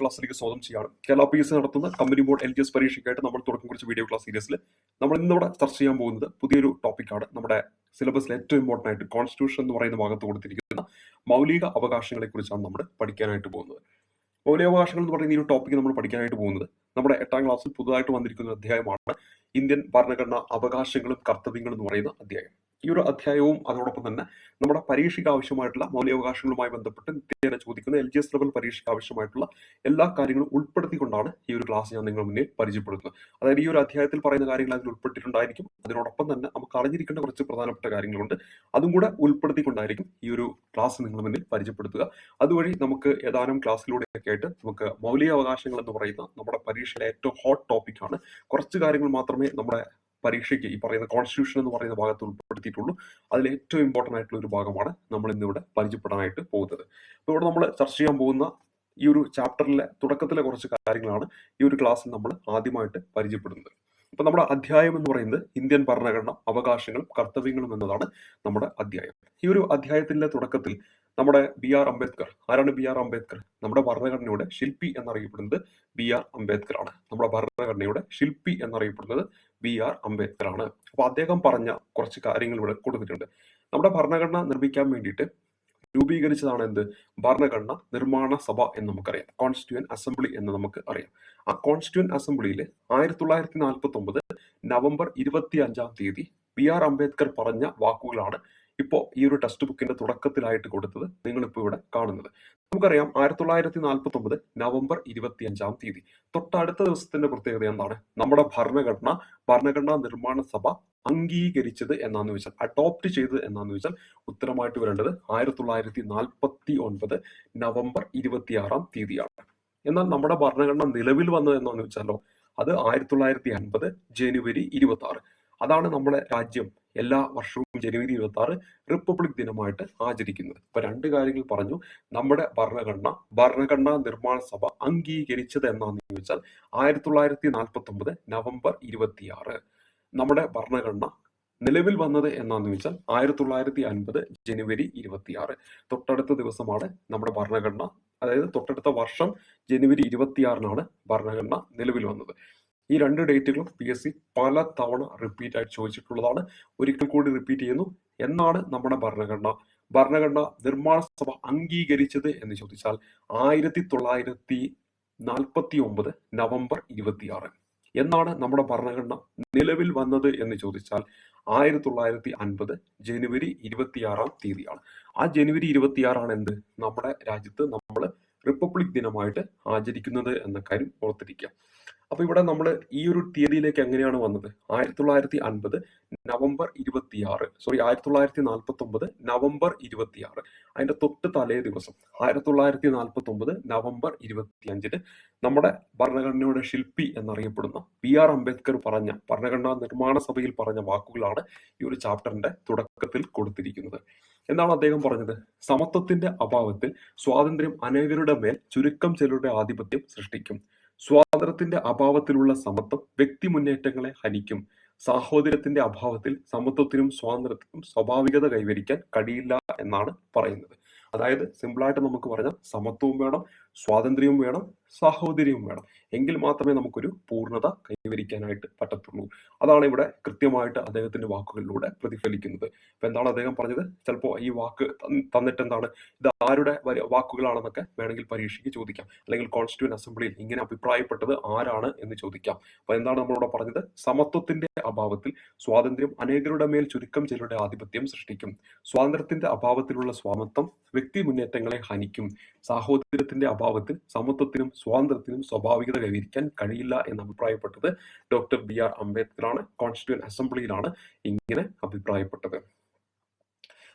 ക്ലാസ്സിലേക്ക് സ്വാഗതം ചെയ്യാണ് കേരള പി എസ് നടത്തുന്ന company board L G S പരീക്ഷയ്ക്കായിട്ട് നമ്മൾ തുടക്കം കുറിച്ച് വീഡിയോ ക്ലാസ് സീരീസിൽ നമ്മൾ ഇന്നിവിടെ ചർച്ച ചെയ്യാൻ പോകുന്നത് പുതിയൊരു ടോപ്പിക്കാണ് നമ്മുടെ സിലബസിൽ ഏറ്റവും ഇമ്പോർട്ടന്റ് ആയിട്ട് കോൺസ്റ്റിറ്റ്യൂഷൻ എന്ന് പറയുന്ന ഭാഗത്ത് കൊടുത്തിരിക്കുന്ന മൗലിക അവകാശങ്ങളെ കുറിച്ചാണ് നമ്മൾ പഠിക്കാനായിട്ട് പോകുന്നത്. മൗലിക അവകാശങ്ങൾ എന്ന് പറയുന്ന ഈ ഒരു ടോപ്പിക് നമ്മൾ പഠിക്കാനായിട്ട് പോകുന്നത് നമ്മുടെ എട്ടാം ക്ലാസ്സിൽ പുതുതായിട്ട് വന്നിരിക്കുന്ന അധ്യായമാണ് ഇന്ത്യൻ ഭരണഘടന അവകാശങ്ങളും കർത്തവ്യങ്ങളും എന്ന് പറയുന്ന അധ്യായം. ഈ ഒരു അധ്യായവും അതോടൊപ്പം തന്നെ നമ്മുടെ പരീക്ഷയ്ക്ക് ആവശ്യമായിട്ടുള്ള മൗലികാവകാശങ്ങളുമായി ബന്ധപ്പെട്ട് നിത്യേന ചോദിക്കുന്ന എൽ ജി എസ് ലെവൽ പരീക്ഷയ്ക്ക് ആവശ്യമായിട്ടുള്ള എല്ലാ കാര്യങ്ങളും ഉൾപ്പെടുത്തിക്കൊണ്ടാണ് ഈ ഒരു ക്ലാസ് ഞാൻ നിങ്ങൾ മുന്നിൽ പരിചയപ്പെടുത്തുന്നത്. അതായത് ഈ ഒരു അധ്യായത്തിൽ പറയുന്ന കാര്യങ്ങൾ അതിൽ ഉൾപ്പെട്ടിട്ടുണ്ടായിരിക്കും. അതിനോടൊപ്പം തന്നെ നമുക്ക് അറിഞ്ഞിരിക്കേണ്ട കുറച്ച് പ്രധാനപ്പെട്ട കാര്യങ്ങളുണ്ട്. അതും കൂടെ ഉൾപ്പെടുത്തിക്കൊണ്ടായിരിക്കും ഈ ഒരു ക്ലാസ് നിങ്ങൾ മുന്നിൽ പരിചയപ്പെടുത്തുക. അതുവഴി നമുക്ക് ഏതാനും ക്ലാസ്സിലൂടെയൊക്കെ ആയിട്ട് നമുക്ക് മൗലികാവകാശങ്ങൾ എന്ന് പറയുന്ന നമ്മുടെ പരീക്ഷയിലെ ഏറ്റവും ഹോട്ട് ടോപ്പിക്കാണ് കുറച്ച് കാര്യങ്ങൾ മാത്രമേ നമ്മുടെ പരീക്ഷയ്ക്ക് ഈ പറയുന്ന കോൺസ്റ്റിറ്റ്യൂഷൻ എന്ന് പറയുന്ന ഭാഗത്ത് ഉൾപ്പെടുത്തിയിട്ടുള്ളൂ. അതിൽ ഏറ്റവും ഇമ്പോർട്ടന്റ് ആയിട്ടുള്ള ഒരു ഭാഗമാണ് നമ്മൾ ഇന്നിവിടെ പരിചയപ്പെടാനായിട്ട് പോകുന്നത്. അപ്പോൾ ഇവിടെ നമ്മൾ ചർച്ച ചെയ്യാൻ പോകുന്ന ഈ ഒരു ചാപ്റ്ററിലെ തുടക്കത്തിലെ കുറച്ച് കാര്യങ്ങളാണ് ഈ ഒരു ക്ലാസ്സിൽ നമ്മൾ ആദ്യമായിട്ട് പരിചയപ്പെടുന്നത്. അപ്പോൾ നമ്മുടെ അധ്യായം എന്ന് പറയുന്നത് ഇന്ത്യൻ ഭരണഘടന അവകാശങ്ങളും കർത്തവ്യങ്ങളും എന്നതാണ് നമ്മുടെ അധ്യായം. ഈ ഒരു അധ്യായത്തിന്റെ തുടക്കത്തിൽ നമ്മുടെ ബി ആർ അംബേദ്കർ ആരാണ് ബി ആർ അംബേദ്കർ? നമ്മുടെ ഭരണഘടനയുടെ ശില്പി എന്നറിയപ്പെടുന്നത് ബി ആർ അംബേദ്കർ ആണ്. നമ്മുടെ ഭരണഘടനയുടെ ശില്പി എന്നറിയപ്പെടുന്നത് ബി ആർ അംബേദ്കർ ആണ് അപ്പോൾ അദ്ദേഹം പറഞ്ഞ കുറച്ച് കാര്യങ്ങൾ ഇവിടെ കൊടുത്തിട്ടുണ്ട്. നമ്മുടെ ഭരണഘടന നിർമ്മിക്കാൻ വേണ്ടിയിട്ട് രൂപീകരിച്ചതാണ് എന്ത്? ഭരണഘടന നിർമ്മാണ സഭ എന്ന് നമുക്കറിയാം. കോൺസ്റ്റിറ്റ്യൂൻ അസംബ്ലി എന്ന് നമുക്ക് അറിയാം. ആ കോൺസ്റ്റിറ്റ്യൂൻ അസംബ്ലിയിൽ ആയിരത്തി തൊള്ളായിരത്തി നാൽപ്പത്തി ഒമ്പത് നവംബർ ഇരുപത്തി അഞ്ചാം തീയതി ബി ആർ അംബേദ്കർ പറഞ്ഞ വാക്കുകളാണ് ഇപ്പോൾ ഈ ഒരു ടെക്സ്റ്റ് ബുക്കിന്റെ തുടക്കത്തിലായിട്ട് കൊടുത്തത് നിങ്ങളിപ്പോൾ ഇവിടെ കാണുന്നത്. നമുക്കറിയാം ആയിരത്തി തൊള്ളായിരത്തി നാൽപ്പത്തി ഒമ്പത് നവംബർ ഇരുപത്തി അഞ്ചാം തീയതി. തൊട്ടടുത്ത ദിവസത്തിന്റെ പ്രത്യേകത എന്താണ്? നമ്മുടെ ഭരണഘടന ഭരണഘടനാ നിർമ്മാണ സഭ അംഗീകരിച്ചത് എന്നാന്ന് വെച്ചാൽ അഡോപ്റ്റ് ചെയ്തത് എന്നാന്ന് വെച്ചാൽ ഉത്തരമായിട്ട് വരേണ്ടത് ആയിരത്തി തൊള്ളായിരത്തി നാൽപ്പത്തി ഒൻപത് നവംബർ ഇരുപത്തിയാറാം തീയതിയാണ്. എന്നാൽ നമ്മുടെ ഭരണഘടന നിലവിൽ വന്നത് എന്നാന്ന് വെച്ചാലോ അത് ആയിരത്തി തൊള്ളായിരത്തി അൻപത് ജനുവരി ഇരുപത്തി ആറ് അതാണ് നമ്മുടെ രാജ്യം. എല്ലാ വർഷവും ജനുവരി ഇരുപത്തി ആറ് റിപ്പബ്ലിക് ദിനമായിട്ട് ആചരിക്കുന്നത്. ഇപ്പൊ രണ്ട് കാര്യങ്ങൾ പറഞ്ഞു. നമ്മുടെ ഭരണഘടന ഭരണഘടനാ നിർമ്മാണ സഭ അംഗീകരിച്ചത് എന്നാന്ന് ചോദിച്ചാൽ ആയിരത്തി തൊള്ളായിരത്തി നാൽപ്പത്തി ഒമ്പത് നവംബർ ഇരുപത്തിയാറ്. നമ്മുടെ ഭരണഘടന നിലവിൽ വന്നത് എന്നാന്ന് വെച്ചാൽ ആയിരത്തി തൊള്ളായിരത്തി അൻപത് ജനുവരി ഇരുപത്തിയാറ്. തൊട്ടടുത്ത ദിവസമാണ് നമ്മുടെ ഭരണഘടന. അതായത് തൊട്ടടുത്ത വർഷം ജനുവരി ഇരുപത്തിയാറിനാണ് ഭരണഘടന നിലവിൽ വന്നത്. ഈ രണ്ട് ഡേറ്റുകളും പി എസ് സി പല തവണ റിപ്പീറ്റ് ആയിട്ട് ചോദിച്ചിട്ടുള്ളതാണ്. ഒരിക്കൽ കൂടി റിപ്പീറ്റ് ചെയ്യുന്നു. എന്നാണ് നമ്മുടെ ഭരണഘടന. ഭരണഘടന നിർമ്മാണ സഭ അംഗീകരിച്ചത് എന്ന് ചോദിച്ചാൽ ആയിരത്തി തൊള്ളായിരത്തി നാൽപ്പത്തി ഒമ്പത് നവംബർ ഇരുപത്തിയാറ്. എന്നാണ് നമ്മുടെ ഭരണഘടന നിലവിൽ വന്നത് എന്ന് ചോദിച്ചാൽ ആയിരത്തി തൊള്ളായിരത്തി അൻപത് ജനുവരി ഇരുപത്തിയാറാം തീയതിയാണ്. ആ ജനുവരി ഇരുപത്തിയാറാണ് എന്ത്? നമ്മുടെ രാജ്യത്ത് നമ്മൾ റിപ്പബ്ലിക് ദിനമായിട്ട് ആചരിക്കുന്നത് എന്ന കാര്യം ഓർത്തിരിക്കുക. അപ്പൊ ഇവിടെ നമ്മൾ ഈ ഒരു തീയതിയിലേക്ക് എങ്ങനെയാണ് വന്നത്? ആയിരത്തി തൊള്ളായിരത്തി അൻപത് നവംബർ ഇരുപത്തിയാറ്. സോറി ആയിരത്തി തൊള്ളായിരത്തി നാൽപ്പത്തി ഒമ്പത് നവംബർ ഇരുപത്തിയാറ്. അതിന്റെ തൊട്ട് തലേ ദിവസം ആയിരത്തി തൊള്ളായിരത്തി നാൽപ്പത്തി ഒമ്പത് നവംബർ ഇരുപത്തി അഞ്ചിന് നമ്മുടെ ഭരണഘടനയുടെ ശില്പി എന്നറിയപ്പെടുന്ന പി ആർ അംബേദ്കർ പറഞ്ഞ ഭരണഘടനാ നിർമ്മാണ സഭയിൽ പറഞ്ഞ വാക്കുകളാണ് ഈ ഒരു ചാപ്റ്ററിന്റെ തുടക്കത്തിൽ കൊടുത്തിരിക്കുന്നത്. എന്നാണ് അദ്ദേഹം പറഞ്ഞത്? സമത്വത്തിന്റെ അഭാവത്തിൽ സ്വാതന്ത്ര്യം അനേകരുടെ മേൽ ചുരുക്കം ചിലരുടെ ആധിപത്യം സൃഷ്ടിക്കും. സ്വാതന്ത്ര്യത്തിന്റെ അഭാവത്തിലുള്ള സമത്വം വ്യക്തി മുന്നേറ്റങ്ങളെ ഹനിക്കും. സാഹോദര്യത്തിന്റെ അഭാവത്തിൽ സമത്വത്തിനും സ്വാതന്ത്ര്യത്തിനും സ്വാഭാവികത കൈവരിക്കാൻ കഴിയില്ല എന്നാണ് പറയുന്നത്. അതായത് സിമ്പിളായിട്ട് നമുക്ക് പറഞ്ഞാൽ സമത്വവും വേണം സ്വാതന്ത്ര്യവും വേണം സാഹോദര്യവും വേണം. എങ്കിൽ മാത്രമേ നമുക്കൊരു പൂർണത കൈവരിക്കാനായിട്ട് പറ്റത്തുള്ളൂ. അതാണ് ഇവിടെ കൃത്യമായിട്ട് അദ്ദേഹത്തിന്റെ വാക്കുകളിലൂടെ പ്രതിഫലിക്കുന്നത്. അപ്പൊ എന്താണ് അദ്ദേഹം പറഞ്ഞത്? ചിലപ്പോൾ ഈ വാക്ക് തന്നിട്ട് എന്താണ് ഇത് ആരുടെ വാക്കുകളാണെന്നൊക്കെ വേണമെങ്കിൽ പരീക്ഷയ്ക്ക് ചോദിക്കാം. അല്ലെങ്കിൽ കോൺസ്റ്റിറ്റ്യൂൻ അസംബ്ലിയിൽ ഇങ്ങനെ അഭിപ്രായപ്പെട്ടത് ആരാണ് എന്ന് ചോദിക്കാം. അപ്പൊ എന്താണ് നമ്മളിവിടെ പറഞ്ഞത്? സമത്വത്തിന്റെ അഭാവത്തിൽ സ്വാതന്ത്ര്യം അനേകരുടെ മേൽ ചുരുക്കം ചിലരുടെ ആധിപത്യം സൃഷ്ടിക്കും. സ്വാതന്ത്ര്യത്തിന്റെ അഭാവത്തിലുള്ള സ്വാമത്വം വ്യക്തി മുന്നേറ്റങ്ങളെ ഹനിക്കും. സാഹോദര്യത്തിന്റെ അഭാവത്തിൽ സമത്വത്തിനും സ്വാതന്ത്ര്യത്തിനും സ്വാഭാവികത കൈവരിക്കാൻ കഴിയില്ല എന്ന് അഭിപ്രായപ്പെട്ടത് ഡോക്ടർ ബി ആർ അംബേദ്കർ ആണ് കോൺസ്റ്റിറ്റ്യൂൻ അസംബ്ലിയിലാണ് ഇങ്ങനെ അഭിപ്രായപ്പെട്ടത്.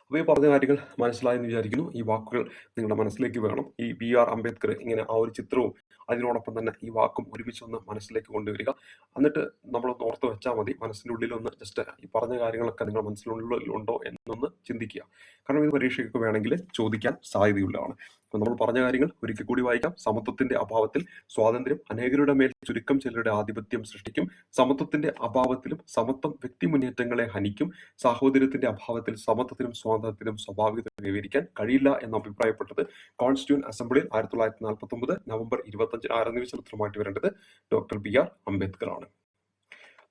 അപ്പോൾ ഈ പറഞ്ഞ കാര്യങ്ങൾ മനസ്സിലായെന്ന് വിചാരിക്കുന്നു. ഈ വാക്കുകൾ നിങ്ങളുടെ മനസ്സിലേക്ക് വേണം. ഈ ബി ആർ അംബേദ്കർ ഇങ്ങനെ ആ ഒരു ചിത്രവും അതിനോടൊപ്പം തന്നെ ഈ വാക്കും ഒരുമിച്ച് ഒന്ന് മനസ്സിലേക്ക് കൊണ്ടുവരിക. എന്നിട്ട് നമ്മൾ ഓർത്ത് വെച്ചാൽ മതി. മനസ്സിന്റെ ഉള്ളിൽ ഒന്ന് ജസ്റ്റ് ഈ പറഞ്ഞ കാര്യങ്ങളൊക്കെ നിങ്ങൾ മനസ്സിനുള്ളിൽ ഉണ്ടോ എന്നൊന്ന് ചിന്തിക്കുക. കാരണം ഇത് പരീക്ഷയ്ക്ക് വേണമെങ്കിൽ ചോദിക്കാൻ സാധ്യതയുള്ളതാണ്. നമ്മൾ പറഞ്ഞ കാര്യങ്ങൾ ഒരിക്കൽ കൂടി വായിക്കാം. സമത്വത്തിന്റെ അഭാവത്തിൽ സ്വാതന്ത്ര്യം അനേകരുടെ മേൽ ചുരുക്കം ചിലരുടെ ആധിപത്യം സൃഷ്ടിക്കും. സമത്വത്തിന്റെ അഭാവത്തിലും സമത്വം വ്യക്തി മുന്നേറ്റങ്ങളെ ഹനിക്കും. സാഹോദര്യത്തിന്റെ അഭാവത്തിൽ സമത്വത്തിനും സ്വാതന്ത്ര്യത്തിനും സ്വാഭാവികത കൈവരിക്കാൻ കഴിയില്ല എന്ന് അഭിപ്രായപ്പെട്ടത്. കോൺസ്റ്റിറ്റ്യൂൺ അസംബ്ലിയിൽ ആയിരത്തി തൊള്ളായിരത്തി നാൽപ്പത്തി ഒമ്പത് നവംബർ ഇരുപത്തഞ്ചിന് ആരംഭിച്ച ഉത്തരമായിട്ട് വരേണ്ടത് ഡോക്ടർ ബി ആർ അംബേദ്കർ ആണ്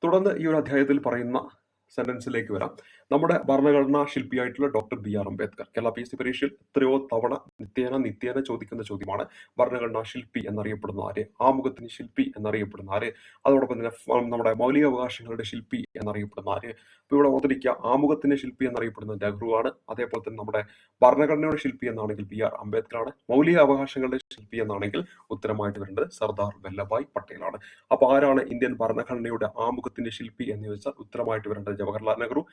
തുടർന്ന് ഈ ഒരു അധ്യായത്തിൽ പറയുന്ന സെന്റൻസിലേക്ക് വരാം. നമ്മുടെ ഭരണഘടനാ ശില്പിയായിട്ടുള്ള doctor B R Ambedkar. Kerala P S C പരീക്ഷയിൽ എത്രയോ തവണ നിത്യേന നിത്യേന ചോദിക്കുന്ന ചോദ്യമാണ് ഭരണഘടനാ ശില്പി എന്നറിയപ്പെടുന്ന ആര്? ആമുഖത്തിന് ശില്പി എന്നറിയപ്പെടുന്ന ആര്? അതോടൊപ്പം തന്നെ നമ്മുടെ മൗലികാവകാശങ്ങളുടെ ശില്പി എന്നറിയപ്പെടുന്ന ആര്? അപ്പോൾ ഇവിടെ ഓർത്തിരിക്കുക ആമുഖത്തിന് ശില്പി എന്നറിയപ്പെടുന്ന നെഹ്റുവാണ് അതേപോലെ തന്നെ നമ്മുടെ ഭരണഘടനയുടെ ശില്പി എന്നാണെങ്കിൽ ബി ആർ അംബേദ്കർ ആണ് മൗലിക അവകാശങ്ങളുടെ ശില്പി എന്നാണെങ്കിൽ ഉത്തരമായിട്ട് വരേണ്ടത് സർദാർ വല്ലഭായ് പട്ടേലാണ്. അപ്പോൾ ആരാണ് ഇന്ത്യൻ ഭരണഘടനയുടെ ആമുഖത്തിന്റെ ശില്പി എന്ന് ചോദിച്ചാൽ ഉത്തരമായിട്ട് വരേണ്ടത്? ജവഹർലാൽ നെഹ്റു.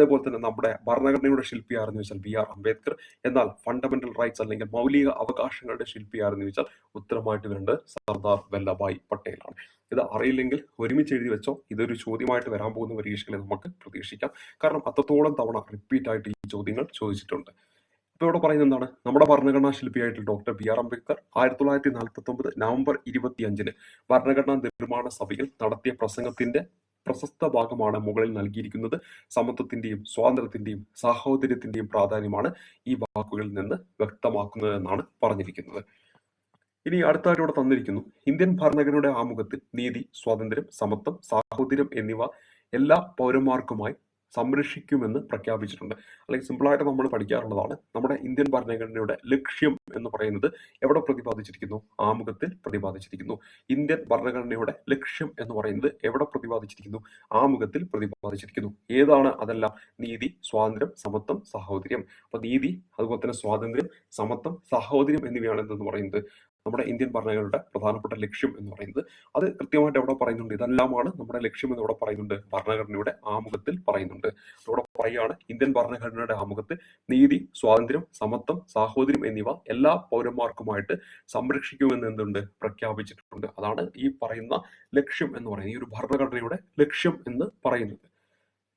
അതേപോലെ തന്നെ നമ്മുടെ ഭരണഘടനയുടെ ശില്പി ആരെന്ന് ചോദിച്ചാൽ ബി ആർ അംബേദ്കർ. എന്നാൽ ഫണ്ടമെന്റൽ റൈറ്റ്സ് അല്ലെങ്കിൽ മൗലിക അവകാശങ്ങളുടെ ശില്പി ആരെന്ന് ചോദിച്ചാൽ ഉത്തരമായിട്ട് വരേണ്ടത് സർദാർ വല്ലഭായ് പട്ടേലാണ്. ഇത് അറിയില്ലെങ്കിൽ ഒരുമിച്ച് എഴുതി വെച്ചോ? ഇതൊരു ചോദ്യമായിട്ട് വരാൻ പോകുന്ന പരീക്ഷകളെ നമുക്ക് പ്രതീക്ഷിക്കാം. കാരണം അത്രത്തോളം തവണ റിപ്പീറ്റ് ആയിട്ട് ഈ ചോദ്യങ്ങൾ ചോദിച്ചിട്ടുണ്ട്. ഇപ്പോൾ ഇവിടെ പറയുന്നത് എന്താണ്? നമ്മുടെ ഭരണഘടനാ ശില്പിയായിട്ട് ഡോക്ടർ ബി ആർ അംബേദ്കർ ആയിരത്തി തൊള്ളായിരത്തി നാൽപ്പത്തി ഒമ്പത് നവംബർ ഇരുപത്തി അഞ്ചിന് ഭരണഘടനാ നിർമ്മാണ സഭയിൽ നടത്തിയ പ്രസംഗത്തിന്റെ പ്രശസ്ത ഭാഗമാണ് മുകളിൽ നൽകിയിരിക്കുന്നത്. സമത്വത്തിന്റെയും സ്വാതന്ത്ര്യത്തിന്റെയും സാഹോദര്യത്തിന്റെയും പ്രാധാന്യമാണ് ഈ വാക്കുകളിൽ നിന്ന് വ്യക്തമാക്കുന്നത് എന്നാണ് പറഞ്ഞിരിക്കുന്നത്. ഇനി അടുത്തായിട്ട് ഇവിടെ തന്നിരിക്കുന്നു. ഇന്ത്യൻ ഭരണഘടനയുടെ ആമുഖത്തിൽ നീതി സ്വാതന്ത്ര്യം സമത്വം സാഹോദര്യം എന്നിവ എല്ലാ പൗരന്മാർക്കുമായി സംരക്ഷിക്കുമെന്ന് പ്രഖ്യാപിച്ചിട്ടുണ്ട്. അല്ലെങ്കിൽ സിമ്പിളായിട്ട് നമ്മൾ പഠിക്കാറുള്ളതാണ് നമ്മുടെ ഇന്ത്യൻ ഭരണഘടനയുടെ ലക്ഷ്യം എന്ന് പറയുന്നത് എവിടെ പ്രതിപാദിച്ചിരിക്കുന്നു? ആമുഖത്തിൽ പ്രതിപാദിച്ചിരിക്കുന്നു. ഇന്ത്യൻ ഭരണഘടനയുടെ ലക്ഷ്യം എന്ന് പറയുന്നത് എവിടെ പ്രതിപാദിച്ചിരിക്കുന്നു? ആമുഖത്തിൽ പ്രതിപാദിച്ചിരിക്കുന്നു. ഏതാണ് അതെല്ലാം? നീതി സ്വാതന്ത്ര്യം സമത്വം സഹോദര്യം. അപ്പൊ നീതി അതുപോലെ തന്നെ സ്വാതന്ത്ര്യം സമത്വം സഹോദര്യം എന്നിവയാണ് എന്തെന്ന് പറയുന്നത്. നമ്മുടെ ഇന്ത്യൻ ഭരണകളുടെ പ്രധാനപ്പെട്ട ലക്ഷ്യം എന്ന് പറയുന്നത്. അത് കൃത്യമായിട്ട് എവിടെ പറയുന്നുണ്ട്? ഇതെല്ലാമാണ് നമ്മുടെ ലക്ഷ്യം എന്ന് ഇവിടെ പറയുന്നുണ്ട്. ഭരണഘടനയുടെ ആമുഖത്തിൽ പറയുന്നുണ്ട്. ഇവിടെ പറയുകയാണ് ഇന്ത്യൻ ഭരണഘടനയുടെ ആമുഖത്ത് നീതി സ്വാതന്ത്ര്യം സമത്വം സാഹോദര്യം എന്നിവ എല്ലാ പൗരന്മാർക്കുമായിട്ട് സംരക്ഷിക്കുമെന്ന് എന്തുണ്ട്? പ്രഖ്യാപിച്ചിട്ടുണ്ട്. അതാണ് ഈ പറയുന്ന ലക്ഷ്യം എന്ന് പറയുന്നത്. ഈ ഒരു ഭരണഘടനയുടെ ലക്ഷ്യം എന്ന് പറയുന്നത്.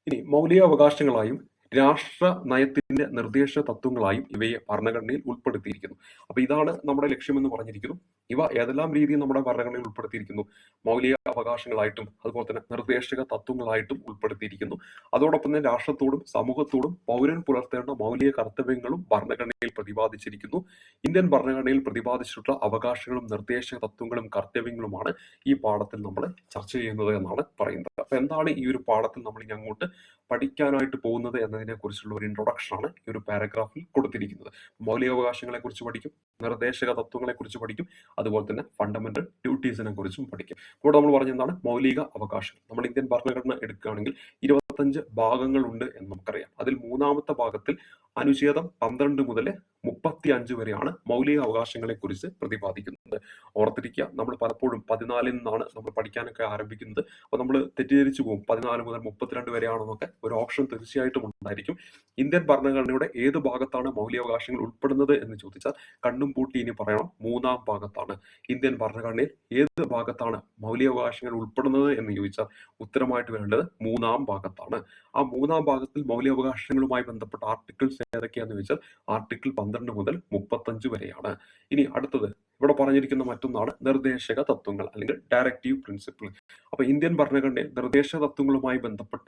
ഇനി മൗലിക അവകാശങ്ങളായും രാഷ്ട്ര നയത്തിന്റെ നിർദ്ദേശ തത്വങ്ങളായും ഇവയെ ഭരണഘടനയിൽ ഉൾപ്പെടുത്തിയിരിക്കുന്നു. അപ്പൊ ഇതാണ് നമ്മുടെ ലക്ഷ്യമെന്ന് പറഞ്ഞിരിക്കുന്നു. ഇവ ഏതെല്ലാം രീതിയിൽ നമ്മുടെ ഭരണഘടനയിൽ ഉൾപ്പെടുത്തിയിരിക്കുന്നു? മൗലിക അവകാശങ്ങളായിട്ടും അതുപോലെ തന്നെ നിർദ്ദേശക തത്വങ്ങളായിട്ടും ഉൾപ്പെടുത്തിയിരിക്കുന്നു. അതോടൊപ്പം തന്നെ രാഷ്ട്രത്തോടും സമൂഹത്തോടും പൗരൻ പുലർത്തേണ്ട മൗലിക കർത്തവ്യങ്ങളും ഭരണഘടനയിൽ പ്രതിപാദിച്ചിരിക്കുന്നു. ഇന്ത്യൻ ഭരണഘടനയിൽ പ്രതിപാദിച്ചിട്ടുള്ള അവകാശങ്ങളും നിർദ്ദേശക തത്വങ്ങളും കർത്തവ്യങ്ങളുമാണ് ഈ പാഠത്തിൽ നമ്മൾ ചർച്ച ചെയ്യുന്നത് എന്നാണ് പറയുന്നത്. അപ്പൊ എന്താണ് ഈ ഒരു പാഠത്തിൽ നമ്മൾ ഇനി അങ്ങോട്ട് പഠിക്കാനായിട്ട് പോകുന്നത് എന്നതിനെ കുറിച്ചുള്ള ഒരു ഇൻട്രൊഡക്ഷനാണ് ഈ ഒരു പാരഗ്രാഫിൽ കൊടുത്തിരിക്കുന്നത്. മൗലികാവകാശങ്ങളെ കുറിച്ച് പഠിക്കും നിർദ്ദേശക തത്വങ്ങളെ കുറിച്ച് പഠിക്കും അതുപോലെ തന്നെ ഫണ്ടമെന്റൽ ഡ്യൂട്ടീസിനെ കുറിച്ചും പഠിക്കും. ഇവിടെ നമ്മൾ പറഞ്ഞ എന്താണ്? മൗലിക അവകാശം നമ്മൾ ഇന്ത്യൻ ഭരണഘടന എടുക്കുകയാണെങ്കിൽ ഇരുപത്തഞ്ച് ഭാഗങ്ങളുണ്ട് എന്ന് നമുക്കറിയാം. അതിൽ മൂന്നാമത്തെ ഭാഗത്തിൽ അനുച്ഛേദം പന്ത്രണ്ട് മുതൽ മുപ്പത്തി അഞ്ച് വരെയാണ് മൗലിക അവകാശങ്ങളെ കുറിച്ച് പ്രതിപാദിക്കുന്നത്. ഓർത്തിരിക്കുക നമ്മൾ പലപ്പോഴും പതിനാലിൽ നിന്നാണ് നമ്മൾ പഠിക്കാനൊക്കെ ആരംഭിക്കുന്നത്. അപ്പോൾ നമ്മൾ തെറ്റിദ്ധരിച്ചു പോകും. പതിനാല് മുതൽ മുപ്പത്തിരണ്ട് വരെയാണെന്നൊക്കെ ഒരു ഓപ്ഷൻ തീർച്ചയായിട്ടും ഉണ്ടായിരിക്കും. ഇന്ത്യൻ ഭരണഘടനയുടെ ഏത് ഭാഗത്താണ് മൗലികാവകാശങ്ങൾ ഉൾപ്പെടുന്നത് എന്ന് ചോദിച്ചാൽ കണ്ണും പൂട്ടി ഇനി പറയണം മൂന്നാം ഭാഗത്താണ്. ഇന്ത്യൻ ഭരണഘടനയിൽ ഏത് ഭാഗത്താണ് മൗലികാവകാശങ്ങൾ ഉൾപ്പെടുന്നത് എന്ന് ചോദിച്ചാൽ ഉത്തരമായിട്ട് വരേണ്ടത് മൂന്നാം ഭാഗത്താണ്. ആ മൂന്നാം ഭാഗത്തിൽ മൗലികാവകാശങ്ങളുമായി ബന്ധപ്പെട്ട ആർട്ടിക്കിൾസ് ഏതൊക്കെയാന്ന് വെച്ചാൽ ആർട്ടിക്കിൾ പന്ത്രണ്ട് മുതൽ മുപ്പത്തഞ്ച് വരെയാണ്. ഇനി അടുത്തത് ഇവിടെ പറഞ്ഞിരിക്കുന്ന മറ്റൊന്നാണ് നിർദ്ദേശക തത്വങ്ങൾ അല്ലെങ്കിൽ ഡയറക്റ്റീവ് പ്രിൻസിപ്പിൾ അപ്പൊ ഇന്ത്യൻ ഭരണഘടനയിൽ നിർദ്ദേശ തത്വങ്ങളുമായി ബന്ധപ്പെട്ട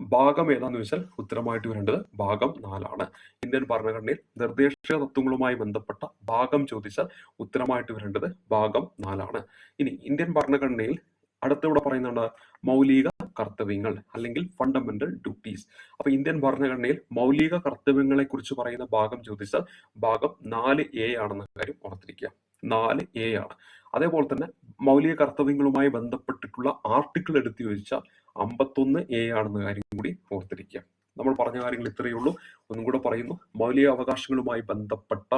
ഭാഗം ഏതാന്ന് വെച്ചാൽ ഉത്തരമായിട്ട് വരേണ്ടത് ഭാഗം നാലാണ്. ഇന്ത്യൻ ഭരണഘടനയിൽ നിർദ്ദേശക തത്വങ്ങളുമായി ബന്ധപ്പെട്ട ഭാഗം ചോദിച്ചാൽ ഉത്തരമായിട്ട് വരേണ്ടത് ഭാഗം നാലാണ്. ഇനി ഇന്ത്യൻ ഭരണഘടനയിൽ അടുത്തിവിടെ പറയുന്നുണ്ട് മൗലിക കർത്തവ്യങ്ങൾ അല്ലെങ്കിൽ ഫണ്ടമെന്റൽ ഡ്യൂട്ടീസ് അപ്പൊ ഇന്ത്യൻ ഭരണഘടനയിൽ മൗലിക കർത്തവ്യങ്ങളെ കുറിച്ച് പറയുന്ന ഭാഗം ചോദിച്ചാൽ ഭാഗം നാല് എ ആണെന്ന കാര്യം ഓർത്തിരിക്കുക. നാല് എ ആണ്. അതേപോലെ തന്നെ മൗലിക കർത്തവ്യങ്ങളുമായി ബന്ധപ്പെട്ടിട്ടുള്ള ആർട്ടിക്കിൾ എടുത്തു ചോദിച്ചാൽ അമ്പത്തൊന്ന് എ ആണെന്ന കാര്യം കൂടി ഓർത്തിരിക്കുക. നമ്മൾ പറഞ്ഞ കാര്യങ്ങൾ ഇത്രയേ ഉള്ളൂ. ഒന്നും കൂടെ പറയുന്നു. മൗലിക അവകാശങ്ങളുമായി ബന്ധപ്പെട്ട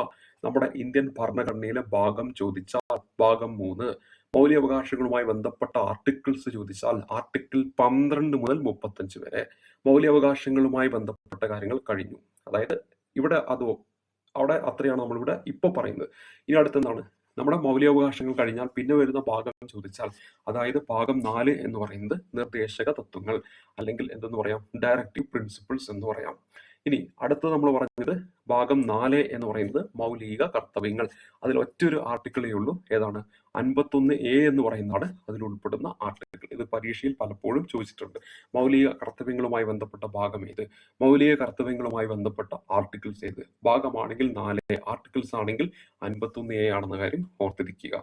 നമ്മുടെ ഇന്ത്യൻ ഭരണഘടനയിലെ ഭാഗം ചോദിച്ചാൽ ഭാഗം മൂന്ന്. മൗലിക അവകാശങ്ങളുമായി ബന്ധപ്പെട്ട ആർട്ടിക്കിൾസ് ചോദിച്ചാൽ ആർട്ടിക്കിൾ പന്ത്രണ്ട് മുതൽ മുപ്പത്തഞ്ച് വരെ മൗലിക അവകാശങ്ങളുമായി ബന്ധപ്പെട്ട കാര്യങ്ങൾ കഴിഞ്ഞു. അതായത് ഇവിടെ അതോ അവിടെ അത്രയാണ് നമ്മളിവിടെ ഇപ്പൊ പറയുന്നത്. ഇനി അടുത്തെന്താണ്? നമ്മുടെ മൗലികാവകാശങ്ങൾ കഴിഞ്ഞാൽ പിന്നെ വരുന്ന ഭാഗം ചോദിച്ചാൽ അതായത് ഭാഗം നാല് എന്ന് പറയുന്നത് നിർദ്ദേശക തത്വങ്ങൾ അല്ലെങ്കിൽ എന്തെന്ന് പറയാം ഡയറക്റ്റീവ് പ്രിൻസിപ്പിൾസ് എന്ന് പറയാം. ഇനി അടുത്തത് നമ്മൾ പറഞ്ഞത് ഭാഗം നാല് എന്ന് പറയുന്നത് മൗലിക കർത്തവ്യങ്ങൾ. അതിൽ ഒറ്റൊരു ആർട്ടിക്കിളേ ഉള്ളൂ. ഏതാണ്? അൻപത്തൊന്ന് എ എന്ന് പറയുന്നതാണ് അതിൽ ഉൾപ്പെടുന്ന ആർട്ടിക്കിൾ ഇത് പരീക്ഷയിൽ പലപ്പോഴും ചോദിച്ചിട്ടുണ്ട്. മൗലിക കർത്തവ്യങ്ങളുമായി ബന്ധപ്പെട്ട ഭാഗം ഏത്? മൗലിക കർത്തവ്യങ്ങളുമായി ബന്ധപ്പെട്ട ആർട്ടിക്കിൾസ് ഏത്? ഭാഗമാണെങ്കിൽ നാല് ആർട്ടിക്കിൾസ് ആണെങ്കിൽ അൻപത്തൊന്ന് എ ആണെന്ന കാര്യം ഓർത്തിരിക്കുക.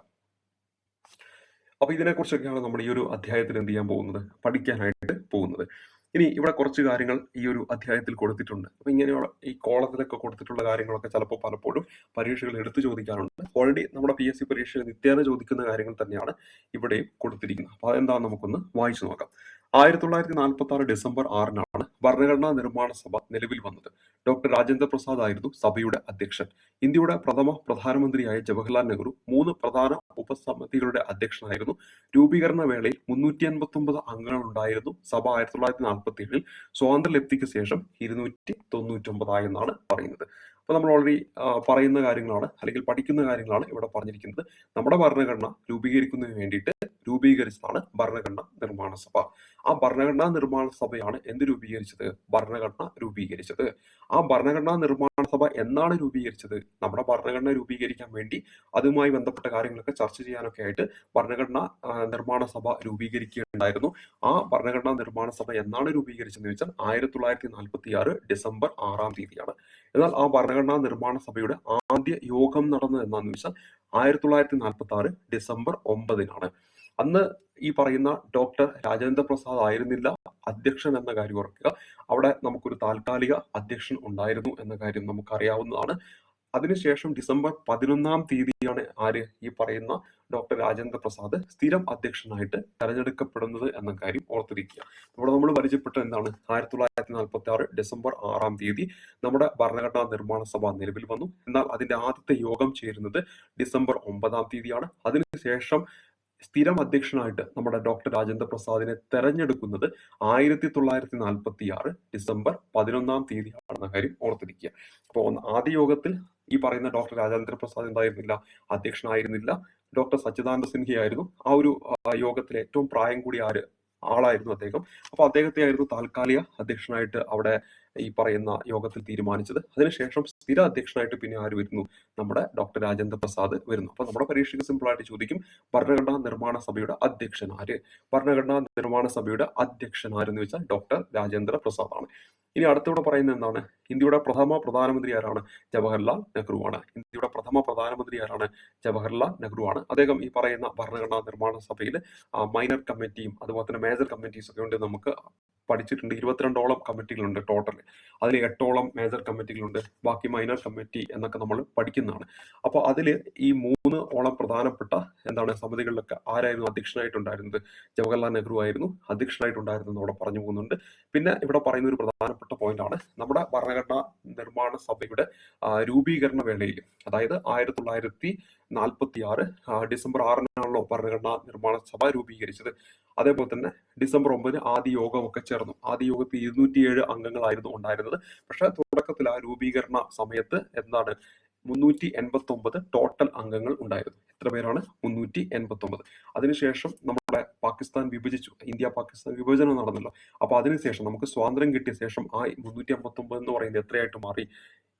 അപ്പൊ ഇതിനെക്കുറിച്ചൊക്കെയാണ് നമ്മൾ ഈ ഒരു അധ്യായത്തിൽ എന്ത് ചെയ്യാൻ പോകുന്നത്? പഠിക്കാനായിട്ട് പോകുന്നത്. ഇനി ഇവിടെ കുറച്ച് കാര്യങ്ങൾ ഈ ഒരു അധ്യായത്തിൽ കൊടുത്തിട്ടുണ്ട്. അപ്പൊ ഇങ്ങനെയുള്ള ഈ കോളത്തിലൊക്കെ കൊടുത്തിട്ടുള്ള കാര്യങ്ങളൊക്കെ ചിലപ്പോൾ പലപ്പോഴും പരീക്ഷകൾ എടുത്തു ചോദിക്കാറുണ്ട്. ഓൾറെഡി നമ്മുടെ പി എസ് സി പരീക്ഷയിൽ നിത്യേന ചോദിക്കുന്ന കാര്യങ്ങൾ തന്നെയാണ് ഇവിടെയും കൊടുത്തിരിക്കുന്നത്. അപ്പൊ അതെന്താണെന്ന് നമുക്കൊന്ന് വായിച്ചു നോക്കാം. ആയിരത്തി തൊള്ളായിരത്തി നാൽപ്പത്തി ആറ് ഡിസംബർ ആറിനാണ് ഭരണഘടനാ നിർമ്മാണ സഭ നിലവിൽ വന്നത്. ഡോക്ടർ രാജേന്ദ്ര പ്രസാദ് ആയിരുന്നു സഭയുടെ അധ്യക്ഷൻ. ഇന്ത്യയുടെ പ്രഥമ പ്രധാനമന്ത്രിയായ ജവഹർലാൽ നെഹ്റു മൂന്ന് പ്രധാന ഉപസമിതികളുടെ അധ്യക്ഷനായിരുന്നു. രൂപീകരണ വേളയിൽ മുന്നൂറ്റി അൻപത്തി ഒമ്പത് അംഗങ്ങൾ ഉണ്ടായിരുന്നു. സഭ ആയിരത്തി തൊള്ളായിരത്തി നാൽപ്പത്തി ഏഴിൽ സ്വാതന്ത്ര്യലബ്ധിക്ക് ശേഷം ഇരുന്നൂറ്റി തൊണ്ണൂറ്റി ഒമ്പതായി എന്നാണ് പറയുന്നത്. അപ്പൊ നമ്മൾ ഓൾറെഡി പറയുന്ന കാര്യങ്ങളാണ് അല്ലെങ്കിൽ പഠിക്കുന്ന കാര്യങ്ങളാണ് ഇവിടെ പറഞ്ഞിരിക്കുന്നത്. നമ്മുടെ ഭരണഘടന രൂപീകരിക്കുന്നതിന് വേണ്ടിയിട്ട് രൂപീകരിച്ചതാണ് ഭരണഘടനാ നിർമ്മാണ സഭ. ആ ഭരണഘടനാ നിർമ്മാണ സഭയാണ് എന്ത് രൂപീകരിച്ചത്? ഭരണഘടന രൂപീകരിച്ചത്. ആ ഭരണഘടനാ നിർമ്മാണ സഭ എന്നാണ് രൂപീകരിച്ചത്? നമ്മുടെ ഭരണഘടന രൂപീകരിക്കാൻ വേണ്ടി അതുമായി ബന്ധപ്പെട്ട കാര്യങ്ങളൊക്കെ ചർച്ച ചെയ്യാനൊക്കെ ആയിട്ട് ഭരണഘടനാ നിർമ്മാണ സഭ രൂപീകരിക്കുകയുണ്ടായിരുന്നു. ആ ഭരണഘടനാ നിർമ്മാണ സഭ എന്നാണ് രൂപീകരിച്ചതെന്ന് വെച്ചാൽ ആയിരത്തി തൊള്ളായിരത്തി നാൽപ്പത്തി ആറ് ഡിസംബർ ആറാം തീയതിയാണ്. എന്നാൽ ആ ഭരണഘടനാ നിർമ്മാണ സഭയുടെ ആദ്യ യോഗം നടന്നത് എന്നാന്ന് വെച്ചാൽ ആയിരത്തി തൊള്ളായിരത്തി നാൽപ്പത്തി ആറ് ഡിസംബർ ഒമ്പതിനാണ്. അന്ന് ഈ പറയുന്ന ഡോക്ടർ രാജേന്ദ്ര പ്രസാദ് ആയിരുന്നില്ല. അധ്യക്ഷൻ എന്ന കാര്യം ഓർക്കുക. അവിടെ നമുക്കൊരു താൽക്കാലിക അധ്യക്ഷൻ ഉണ്ടായിരുന്നു എന്ന കാര്യം നമുക്കറിയാവുന്നതാണ്. അതിനുശേഷം ഡിസംബർ പതിനൊന്നാം തീയതിയാണ് ആര് ഈ പറയുന്ന ഡോക്ടർ രാജേന്ദ്ര പ്രസാദ് സ്ഥിരം അധ്യക്ഷനായിട്ട് തെരഞ്ഞെടുക്കപ്പെടുന്നത് എന്ന കാര്യം ഓർത്തിരിക്കുക. ഇവിടെ നമ്മൾ പരിചയപ്പെട്ട എന്താണ്? ആയിരത്തി തൊള്ളായിരത്തി നാൽപ്പത്തി ആറ് ഡിസംബർ ആറാം തീയതി നമ്മുടെ ഭരണഘടനാ നിർമ്മാണ സഭ നിലവിൽ വന്നു. എന്നാൽ അതിന്റെ ആദ്യത്തെ യോഗം ചേരുന്നത് ഡിസംബർ ഒമ്പതാം തീയതിയാണ്. അതിനുശേഷം സ്ഥിരം അധ്യക്ഷനായിട്ട് നമ്മുടെ ഡോക്ടർ രാജേന്ദ്ര പ്രസാദിനെ തെരഞ്ഞെടുക്കുന്നത് ആയിരത്തി തൊള്ളായിരത്തി നാൽപ്പത്തി ആറ് ഡിസംബർ പതിനൊന്നാം തീയതിയാണെന്ന കാര്യം ഓർത്തിരിക്കുക. അപ്പോൾ ആദ്യ യോഗത്തിൽ ഈ പറയുന്ന ഡോക്ടർ രാജേന്ദ്ര പ്രസാദ് ഉണ്ടായിരുന്നില്ല അധ്യക്ഷനായിരുന്നില്ല ഡോക്ടർ സച്ചിദാനന്ദ സിൻഹയായിരുന്നു ആ ഒരു യോഗത്തിൽ ഏറ്റവും പ്രായം കൂടിയ ആര് ആളായിരുന്നു അദ്ദേഹം. അപ്പൊ അദ്ദേഹത്തെ ആയിരുന്നു താൽക്കാലിക അധ്യക്ഷനായിട്ട് അവിടെ ഈ പറയുന്ന യോഗത്തിൽ തീരുമാനിച്ചത്. അതിനുശേഷം സ്ഥിര അധ്യക്ഷനായിട്ട് പിന്നെ ആര് വരുന്നു? നമ്മുടെ ഡോക്ടർ രാജേന്ദ്ര പ്രസാദ് വരുന്നു. അപ്പൊ നമ്മുടെ പരീക്ഷയ്ക്ക് സിമ്പിൾ ആയിട്ട് ചോദിക്കും ഭരണഘടനാ നിർമ്മാണ സഭയുടെ അധ്യക്ഷൻ ആര്? ഭരണഘടനാ നിർമ്മാണ സഭയുടെ അധ്യക്ഷൻ ആരെന്ന് വെച്ചാൽ ഡോക്ടർ രാജേന്ദ്ര പ്രസാദ് ആണ് ഇനി അടുത്തൂടെ പറയുന്നത് എന്താണ്? ഇന്ത്യയുടെ പ്രഥമ പ്രധാനമന്ത്രി ആരാണ്? ജവഹർലാൽ നെഹ്റു ആണ് ഇന്ത്യയുടെ പ്രഥമ പ്രധാനമന്ത്രി ആരാണ്? ജവഹർലാൽ നെഹ്റു ആണ് അദ്ദേഹം ഈ പറയുന്ന ഭരണഘടനാ നിർമ്മാണ സഭയിൽ മൈനർ കമ്മിറ്റിയും അതുപോലെ തന്നെ മേജർ കമ്മിറ്റീസ് ഒക്കെ ഉണ്ട് നമുക്ക് പഠിച്ചിട്ടുണ്ട്. ഇരുപത്തിരണ്ടോളം കമ്മിറ്റികളുണ്ട് ടോട്ടൽ അതിൽ എട്ടോളം മേജർ കമ്മിറ്റികളുണ്ട്. ബാക്കി മൈനർ കമ്മിറ്റി എന്നൊക്കെ നമ്മൾ പഠിക്കുന്നതാണ്. അപ്പോൾ അതിൽ ഈ മൂന്ന് ഓളം പ്രധാനപ്പെട്ട എന്താണ് സമിതികളിലൊക്കെ ആരായിരുന്നു അധ്യക്ഷനായിട്ടുണ്ടായിരുന്നത്? ജവഹർലാൽ നെഹ്റു ആയിരുന്നു. അധ്യക്ഷനായിട്ടുണ്ടായിരുന്നത് അവിടെ പറഞ്ഞു പോകുന്നുണ്ട്. പിന്നെ ഇവിടെ പറയുന്ന ഒരു പ്രധാനപ്പെട്ട പോയിന്റ് ആണ്. നമ്മുടെ ഭരണഘടനാ നിർമ്മാണ സഭയുടെ രൂപീകരണ വേളയിൽ അതായത് ആയിരത്തി തൊള്ളായിരത്തി നാൽപ്പത്തി ആറ് ഡിസംബർ ആറിനാണല്ലോ ഭരണഘടനാ നിർമ്മാണ സഭ രൂപീകരിച്ചത്. അതേപോലെ തന്നെ ഡിസംബർ ഒമ്പതിന് ആദ്യ യോഗമൊക്കെ ആദ്യ യോഗത്തിൽ ഇരുന്നൂറ്റിയേഴ് അംഗങ്ങളായിരുന്നു ഉണ്ടായിരുന്നത്. പക്ഷെ തുടക്കത്തിൽ ആ രൂപീകരണ സമയത്ത് എന്താണ്? മുന്നൂറ്റി എൺപത്തി ഒമ്പത് ടോട്ടൽ അംഗങ്ങൾ ഉണ്ടായിരുന്നു. എത്ര പേരാണ്? മുന്നൂറ്റി എൺപത്തി ഒമ്പത് അതിനുശേഷം നമ്മുടെ പാകിസ്ഥാൻ വിഭജിച്ചു. ഇന്ത്യ പാകിസ്ഥാൻ വിഭജനം നടന്നല്ലോ. അപ്പൊ അതിനുശേഷം നമുക്ക് സ്വാതന്ത്ര്യം കിട്ടിയ ശേഷം ആ മുന്നൂറ്റി അമ്പത്തി ഒമ്പത് എന്ന് പറയുന്നത് എത്രയായിട്ട് മാറി?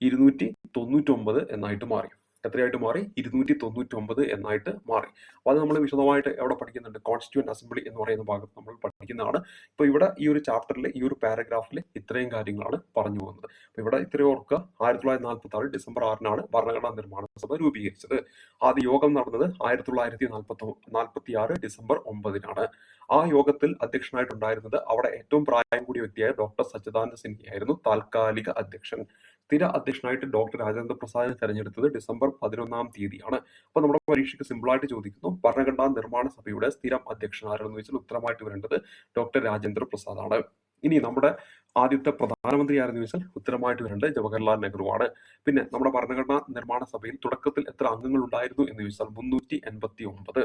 ഇരുന്നൂറ്റി തൊണ്ണൂറ്റി ഒമ്പത് എന്നായിട്ട് മാറി. എത്രയായിട്ട് മാറി? ഇരുന്നൂറ്റി തൊണ്ണൂറ്റി ഒമ്പത് എന്നായിട്ട് മാറി. അപ്പോൾ അത് നമ്മൾ വിശദമായിട്ട് എവിടെ പഠിക്കുന്നുണ്ട്? കോൺസ്റ്റിറ്റ്യൂന്റ് അസംബ്ലി എന്ന് പറയുന്ന ഭാഗത്ത് നമ്മൾ പഠിക്കുന്നതാണ്. ഇപ്പോൾ ഇവിടെ ഈ ഒരു ചാപ്റ്ററിൽ ഈ ഒരു പാരഗ്രാഫിൽ ഇത്രയും കാര്യങ്ങളാണ് പറഞ്ഞു പോകുന്നത്. അപ്പോൾ ഇവിടെ ഇത്രയും ഓർക്കുക. ആയിരത്തി തൊള്ളായിരത്തി നാൽപ്പത്തി ആറ് ഡിസംബർ ആറിനാണ് ഭരണഘടനാ നിർമ്മാണ സഭ രൂപീകരിച്ചത്. ആദ്യ യോഗം നടന്നത് ആയിരത്തി തൊള്ളായിരത്തി നാൽപ്പത്തി നാൽപ്പത്തി ആറ് ഡിസംബർ ഒമ്പതിനാണ്. ആ യോഗത്തിൽ അധ്യക്ഷനായിട്ടുണ്ടായിരുന്നത് അവിടെ ഏറ്റവും പ്രായം കൂടിയ വ്യക്തിയായ ഡോക്ടർ സച്ചിദാനന്ദ സിൻഹയായിരുന്നു. താൽക്കാലിക അധ്യക്ഷൻ. സ്ഥിര അധ്യക്ഷനായിട്ട് ഡോക്ടർ രാജേന്ദ്ര പ്രസാദിനെ തെരഞ്ഞെടുത്തത് ഡിസംബർ പതിനൊന്നാം തീയതിയാണ്. അപ്പൊ നമ്മുടെ പരീക്ഷയ്ക്ക് സിമ്പിളായിട്ട് ചോദിക്കുന്നു ഭരണഘടനാ നിർമ്മാണ സഭയുടെ സ്ഥിരം അധ്യക്ഷൻ ആരെന്ന് വെച്ചാൽ ഉത്തരമായിട്ട് വരേണ്ടത് ഡോക്ടർ രാജേന്ദ്ര പ്രസാദ് ആണ് ഇനി നമ്മുടെ ആദ്യത്തെ പ്രധാനമന്ത്രി ആരെന്ന് ചോദിച്ചാൽ ഉത്തരമായിട്ട് വരേണ്ടത് ജവഹർലാൽ നെഹ്റു ആണ് പിന്നെ നമ്മുടെ ഭരണഘടനാ നിർമ്മാണ സഭയിൽ തുടക്കത്തിൽ എത്ര അംഗങ്ങൾ ഉണ്ടായിരുന്നു എന്ന് ചോദിച്ചാൽ മുന്നൂറ്റി എൺപത്തി ഒമ്പത്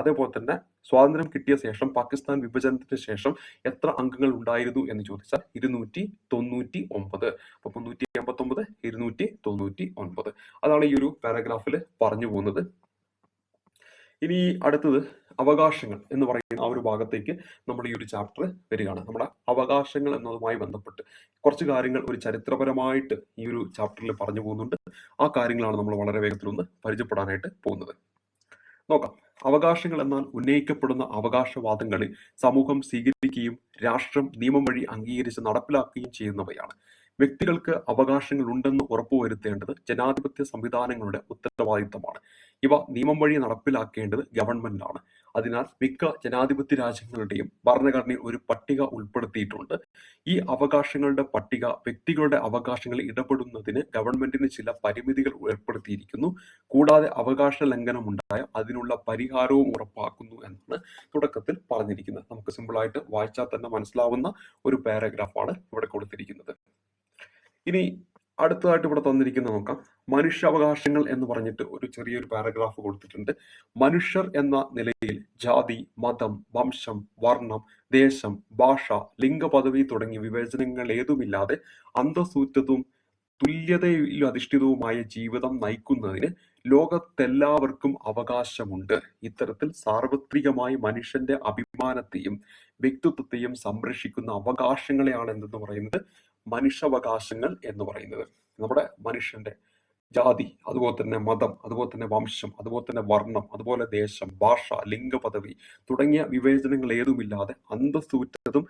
അതേപോലെ തന്നെ സ്വാതന്ത്ര്യം കിട്ടിയ ശേഷം പാകിസ്ഥാൻ വിഭജനത്തിന് ശേഷം എത്ര അംഗങ്ങൾ ഉണ്ടായിരുന്നു എന്ന് ചോദിച്ചാൽ ഇരുന്നൂറ്റി തൊണ്ണൂറ്റി ഒമ്പത്. അപ്പൊ മുന്നൂറ്റി എൺപത്തി ഒമ്പത് ഇരുന്നൂറ്റി തൊണ്ണൂറ്റി ഒൻപത് അതാണ് ഈ ഒരു പാരഗ്രാഫിൽ പറഞ്ഞു പോകുന്നത്. ഇനി അടുത്തത് അവകാശങ്ങൾ എന്ന് പറയുന്ന ആ ഒരു ഭാഗത്തേക്ക് നമ്മൾ ഈ ഒരു ചാപ്റ്റർ വരികയാണ്. നമ്മുടെ അവകാശങ്ങൾ എന്നതുമായി ബന്ധപ്പെട്ട് കുറച്ച് കാര്യങ്ങൾ ഒരു ചരിത്രപരമായിട്ട് ഈ ഒരു ചാപ്റ്ററിൽ പറഞ്ഞു പോകുന്നുണ്ട്. ആ കാര്യങ്ങളാണ് നമ്മൾ വളരെ വേഗത്തിലൊന്ന് പരിചയപ്പെടാനായിട്ട് പോകുന്നത്. നോക്കാം. അവകാശങ്ങൾ എന്നാൽ ഉന്നയിക്കപ്പെടുന്ന അവകാശവാദങ്ങളെ സമൂഹം സ്വീകരിക്കുകയും രാഷ്ട്രം നിയമം വഴി അംഗീകരിച്ച് നടപ്പിലാക്കുകയും ചെയ്യുന്നവയാണ്. വ്യക്തികൾക്ക് അവകാശങ്ങൾ ഉണ്ടെന്ന് ഉറപ്പുവരുത്തേണ്ടത് ജനാധിപത്യ സംവിധാനങ്ങളുടെ ഉത്തരവാദിത്തമാണ്. ഇവ നിയമം വഴി നടപ്പിലാക്കേണ്ടത് ഗവൺമെന്റാണ് അതിനാൽ മിക്ക ജനാധിപത്യ രാജ്യങ്ങളുടെയും ഭരണഘടനയിൽ ഒരു പട്ടിക ഉൾപ്പെടുത്തിയിട്ടുണ്ട്. ഈ അവകാശങ്ങളുടെ പട്ടിക വ്യക്തികളുടെ അവകാശങ്ങളിൽ ഇടപെടുന്നതിന് ഗവൺമെന്റിന് ചില പരിമിതികൾ ഏർപ്പെടുത്തിയിരിക്കുന്നു. കൂടാതെ അവകാശ ലംഘനം ഉണ്ടായ അതിനുള്ള പരിഹാരവും ഉറപ്പാക്കുന്നു എന്നാണ് തുടക്കത്തിൽ പറഞ്ഞിരിക്കുന്നത്. നമുക്ക് സിമ്പിളായിട്ട് വായിച്ചാൽ തന്നെ മനസ്സിലാവുന്ന ഒരു പാരഗ്രാഫാണ് ഇവിടെ കൊടുത്തിരിക്കുന്നത്. ഇനി അടുത്തതായിട്ട് ഇവിടെ തന്നിരിക്കുന്ന നോക്കാം. മനുഷ്യാവകാശങ്ങൾ എന്ന് പറഞ്ഞിട്ട് ഒരു ചെറിയൊരു പാരഗ്രാഫ് കൊടുത്തിട്ടുണ്ട്. മനുഷ്യർ എന്ന നിലയിൽ ജാതി മതം വംശം വർണം ദേശം ഭാഷ ലിംഗപദവി തുടങ്ങിയ വിവേചനങ്ങൾ ഏതുമില്ലാതെ അന്തസൂറ്റതും തുല്യതയിൽ അധിഷ്ഠിതവുമായ ജീവിതം നയിക്കുന്നതിന് ലോകത്തെല്ലാവർക്കും അവകാശമുണ്ട്. ഇത്തരത്തിൽ സാർവത്രികമായി മനുഷ്യന്റെ അഭിമാനത്തെയും വ്യക്തിത്വത്തെയും സംരക്ഷിക്കുന്ന അവകാശങ്ങളെയാണ് എന്തെന്ന് പറയുന്നത്? മനുഷ്യാവകാശങ്ങൾ എന്ന് പറയുന്നത്. നമ്മുടെ മനുഷ്യന്റെ ജാതി അതുപോലെ തന്നെ മതം അതുപോലെ തന്നെ വംശം അതുപോലെ തന്നെ വർണം അതുപോലെ ദേശം ഭാഷ ലിംഗപദവി തുടങ്ങിയ വിവേചനങ്ങൾ ഏതുമില്ലാതെ അന്തസ്തുറ്റതും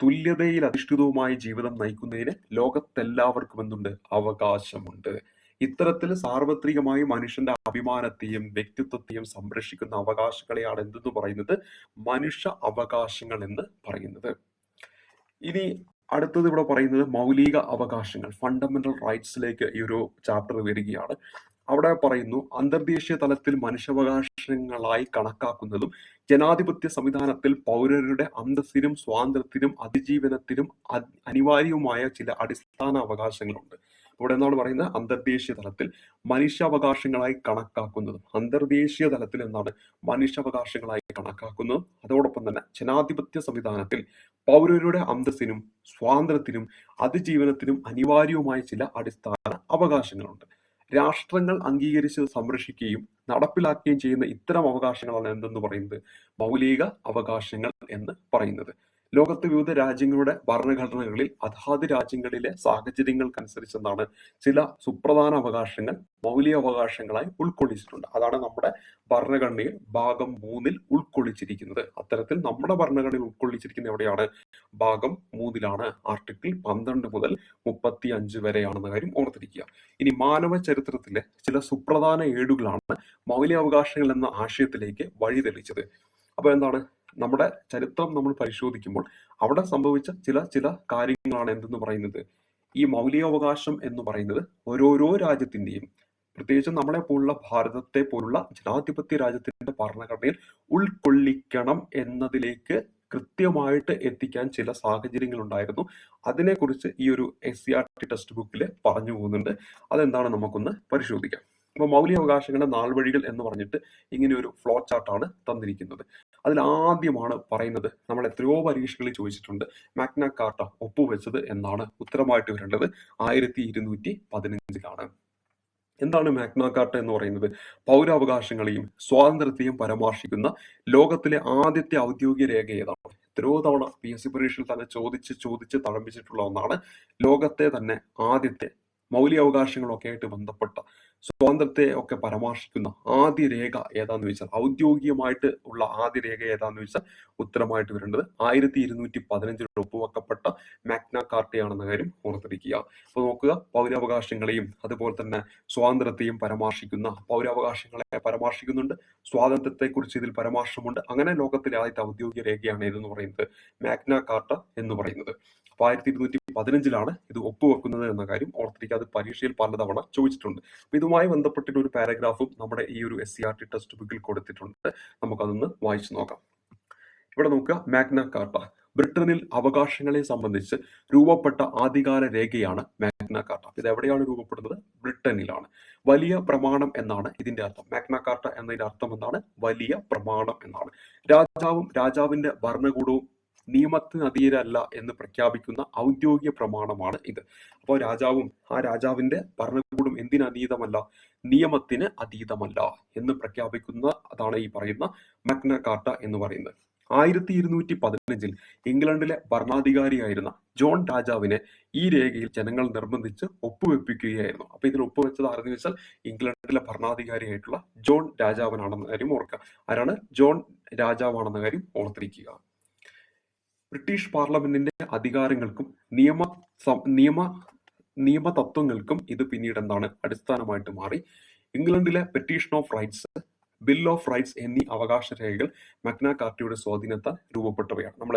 തുല്യതയിൽ അധിഷ്ഠിതവുമായ ജീവിതം നയിക്കുന്നതിന് ലോകത്തെല്ലാവർക്കും എന്തുണ്ട്? അവകാശമുണ്ട്. ഇത്തരത്തിൽ സാർവത്രികമായി മനുഷ്യന്റെ അഭിമാനത്തെയും വ്യക്തിത്വത്തെയും സംരക്ഷിക്കുന്ന അവകാശങ്ങളെയാണ് എന്തെന്ന് പറയുന്നത്? മനുഷ്യ അവകാശങ്ങൾ എന്ന് പറയുന്നത്. ഇനി അടുത്തത് ഇവിടെ പറയുന്നത് മൗലിക അവകാശങ്ങൾ ഫണ്ടമെന്റൽ റൈറ്റ്സിലേക്ക് ഈ ഒരു ചാപ്റ്റർ വരികയാണ്. അവിടെ പറയുന്നു അന്തർദേശീയ തലത്തിൽ മനുഷ്യാവകാശങ്ങളായി കണക്കാക്കുന്നതും ജനാധിപത്യ സംവിധാനത്തിൽ പൗരരുടെ അന്തസ്സിനും സ്വാതന്ത്ര്യത്തിനും അതിജീവനത്തിനും അനിവാര്യവുമായ ചില അടിസ്ഥാന അവകാശങ്ങളുണ്ട്. ഇവിടെ എന്താണ് പറയുന്നത്? അന്തർദേശീയ തലത്തിൽ മനുഷ്യാവകാശങ്ങളായി കണക്കാക്കുന്നതും. അന്തർദേശീയ തലത്തിൽ എന്നാണ് മനുഷ്യാവകാശങ്ങളായി കണക്കാക്കുന്നതും. അതോടൊപ്പം തന്നെ ജനാധിപത്യ സംവിധാനത്തിൽ പൗരരുടെ അന്തസ്സിനും സ്വാതന്ത്ര്യത്തിനും അതിജീവനത്തിനും അനിവാര്യവുമായ ചില അടിസ്ഥാന അവകാശങ്ങളുണ്ട്. രാഷ്ട്രങ്ങൾ അംഗീകരിച്ച് സംരക്ഷിക്കുകയും നടപ്പിലാക്കുകയും ചെയ്യുന്ന ഇത്തരം അവകാശങ്ങളാണ് എന്തെന്ന് പറയുന്നത്? മൗലിക അവകാശങ്ങൾ എന്ന് പറയുന്നത്. ലോകത്തെ വിവിധ രാജ്യങ്ങളുടെ ഭരണഘടനകളിൽ അതാത് രാജ്യങ്ങളിലെ സാഹചര്യങ്ങൾക്കനുസരിച്ചെന്നാണ് ചില സുപ്രധാന അവകാശങ്ങൾ മൗലിക അവകാശങ്ങളായി ഉൾക്കൊള്ളിച്ചിട്ടുണ്ട്. അതാണ് നമ്മുടെ ഭരണഘടനയിൽ ഭാഗം മൂന്നിൽ ഉൾക്കൊള്ളിച്ചിരിക്കുന്നത്. അത്തരത്തിൽ നമ്മുടെ ഭരണഘടനയിൽ ഉൾക്കൊള്ളിച്ചിരിക്കുന്ന എവിടെയാണ്? ഭാഗം മൂന്നിലാണ് ആർട്ടിക്കിൾ പന്ത്രണ്ട് മുതൽ മുപ്പത്തി അഞ്ച് വരെയാണെന്ന കാര്യം ഓർത്തിരിക്കുക. ഇനി മാനവ ചരിത്രത്തിലെ ചില സുപ്രധാന ഏടുകളാണ് മൗലിക അവകാശങ്ങൾ എന്ന ആശയത്തിലേക്ക് വഴിതെളിച്ചത്. അപ്പൊ എന്താണ്? നമ്മുടെ ചരിത്രം നമ്മൾ പരിശോധിക്കുമ്പോൾ അവിടെ സംഭവിച്ച ചില ചില കാര്യങ്ങളാണ് എന്തെന്ന് പറയുന്നത്. ഈ മൗലികാവകാശം എന്ന് പറയുന്നത് ഓരോരോ രാജ്യത്തിന്റെയും പ്രത്യേകിച്ച് നമ്മളെ പോലുള്ള ഭാരതത്തെ പോലുള്ള ജനാധിപത്യ രാജ്യത്തിന്റെ ഭരണഘടനയിൽ ഉൾക്കൊള്ളിക്കണം എന്നതിലേക്ക് കൃത്യമായിട്ട് എത്തിക്കാൻ ചില സാഹചര്യങ്ങൾ ഉണ്ടായിരുന്നു. അതിനെക്കുറിച്ച് ഈ ഒരു S C R T text ബുക്കിൽ പറഞ്ഞു പോകുന്നുണ്ട്. അതെന്താണ് നമുക്കൊന്ന് പരിശോധിക്കാം. അപ്പോൾ മൗലികാവകാശങ്ങളുടെ നാൾവഴികൾ എന്ന് പറഞ്ഞിട്ട് ഇങ്ങനെ ഒരു ഫ്ലോ ചാർട്ടാണ് തന്നിരിക്കുന്നത്. അതിൽ ആദ്യമാണ് പറയുന്നത്. നമ്മൾ എത്രയോ പരീക്ഷകളിൽ ചോദിച്ചിട്ടുണ്ട് മാഗ്ന കാർട്ട ഒപ്പുവെച്ചത് എന്നാണ് ഉത്തരമായിട്ട് വരേണ്ടത്. ആയിരത്തി ഇരുന്നൂറ്റി പതിനഞ്ചിലാണ് എന്താണ് മാഗ്ന കാർട്ട എന്ന് പറയുന്നത്? പൗരാവകാശങ്ങളെയും സ്വാതന്ത്ര്യത്തെയും പരാമർശിക്കുന്ന ലോകത്തിലെ ആദ്യത്തെ ഔദ്യോഗിക രേഖ ഏതാണ്? എത്രയോ തവണ പി എസ് സി പരീക്ഷയിൽ തന്നെ ചോദിച്ച് ചോദിച്ച് തഴമ്പിച്ചിട്ടുള്ള ഒന്നാണ് ലോകത്തെ തന്നെ ആദ്യത്തെ മൗലികാവകാശങ്ങളൊക്കെ ആയിട്ട് ബന്ധപ്പെട്ട സ്വാതന്ത്ര്യത്തെ ഒക്കെ പരാമർശിക്കുന്ന ആദ്യ രേഖ ഏതാന്ന് വെച്ചാൽ ഔദ്യോഗികമായിട്ട് ഉള്ള ആദ്യ രേഖ ഏതാന്ന് വെച്ചാൽ ഉത്തരമായിട്ട് വരേണ്ടത് ആയിരത്തി ഇരുന്നൂറ്റി പതിനഞ്ചിൽ ഒപ്പുവെക്കപ്പെട്ട മാഗ്ന കാർട്ടയാണെന്ന കാര്യം ഓർത്തിരിക്കുക. അപ്പോൾ നോക്കുക പൗരാവകാശങ്ങളെയും അതുപോലെ തന്നെ സ്വാതന്ത്ര്യത്തെയും പരാമർശിക്കുന്ന പൗരാവകാശങ്ങളെ പരാമർശിക്കുന്നുണ്ട് സ്വാതന്ത്ര്യത്തെക്കുറിച്ച് ഇതിൽ പരാമർശമുണ്ട്. അങ്ങനെ ലോകത്തിലെ ആദ്യത്തെ ഔദ്യോഗിക രേഖയാണ് ഇതെന്ന് പറയുന്നത് മാഗ്ന കാർട്ട എന്ന് പറയുന്നത്. അപ്പൊ ആയിരത്തി ഇരുന്നൂറ്റി പതിനഞ്ചിലാണ് ഇത് ഒപ്പുവെക്കുന്നത് എന്ന കാര്യം ഓർത്തിരിക്കുക. അത് പരീക്ഷയിൽ പലതവണ ചോദിച്ചിട്ടുണ്ട്. അപ്പൊ ഇതുമായി ബന്ധപ്പെട്ടിട്ട് ഒരു പാരഗ്രാഫും നമ്മുടെ ഈ ഒരു S C R T text ബുക്കിൽ കൊടുത്തിട്ടുണ്ട്. നമുക്കതൊന്ന് വായിച്ചു നോക്കാം. ഇവിടെ നോക്കുക മാഗ്ന കാർട്ട. ബ്രിട്ടനിൽ അവകാശങ്ങളെ സംബന്ധിച്ച് രൂപപ്പെട്ട ആധികാര രേഖയാണ് മാഗ്ന കാർട്ട. ഇത് എവിടെയാണ് രൂപപ്പെടുന്നത്? ബ്രിട്ടനിലാണ്. വലിയ പ്രമാണം എന്നാണ് ഇതിന്റെ അർത്ഥം. മാഗ്ന കാർട്ട എന്നതിന്റെ അർത്ഥം എന്താണ്? വലിയ പ്രമാണം എന്നാണ്. രാജാവും രാജാവിന്റെ ഭരണകൂടവും നിയമത്തിന് എന്ന് പ്രഖ്യാപിക്കുന്ന ഔദ്യോഗിക പ്രമാണമാണ് ഇത്. അപ്പോൾ രാജാവും ആ രാജാവിന്റെ ഭരണകൂടം എന്തിനതീതമല്ല നിയമത്തിന് അതീതമല്ല എന്ന് പ്രഖ്യാപിക്കുന്ന അതാണ് ഈ പറയുന്ന മഗ്ന കാർട്ട എന്ന് പറയുന്നത്. ആയിരത്തി ഇരുന്നൂറ്റി പതിനഞ്ചിൽ ഇംഗ്ലണ്ടിലെ ഭരണാധികാരിയായിരുന്ന ജോൺ രാജാവിനെ ഈ രേഖയിൽ ജനങ്ങൾ നിർബന്ധിച്ച് ഒപ്പുവെപ്പിക്കുകയായിരുന്നു. അപ്പൊ ഇതിൽ ഒപ്പുവെച്ചത് ആരെന്ന് വെച്ചാൽ ഇംഗ്ലണ്ടിലെ ഭരണാധികാരിയായിട്ടുള്ള ജോൺ രാജാവിനാണെന്ന കാര്യം ഓർക്കുക. ആരാണ്? ജോൺ രാജാവാണെന്ന കാര്യം ഓർത്തിരിക്കുക. ബ്രിട്ടീഷ് പാർലമെന്റിന്റെ അധികാരങ്ങൾക്കും നിയമ നിയമ നിയമതത്വങ്ങൾക്കും ഇത് പിന്നീട് എന്താണ്? അടിസ്ഥാനമായിട്ട് മാറി. ഇംഗ്ലണ്ടിലെ petition of rights bill of rights എന്നീ അവകാശ രേഖകൾ മഗ്ന കാർട്ടയുടെ സ്വാധീനത്താൽ രൂപപ്പെട്ടവയാണ്. നമ്മൾ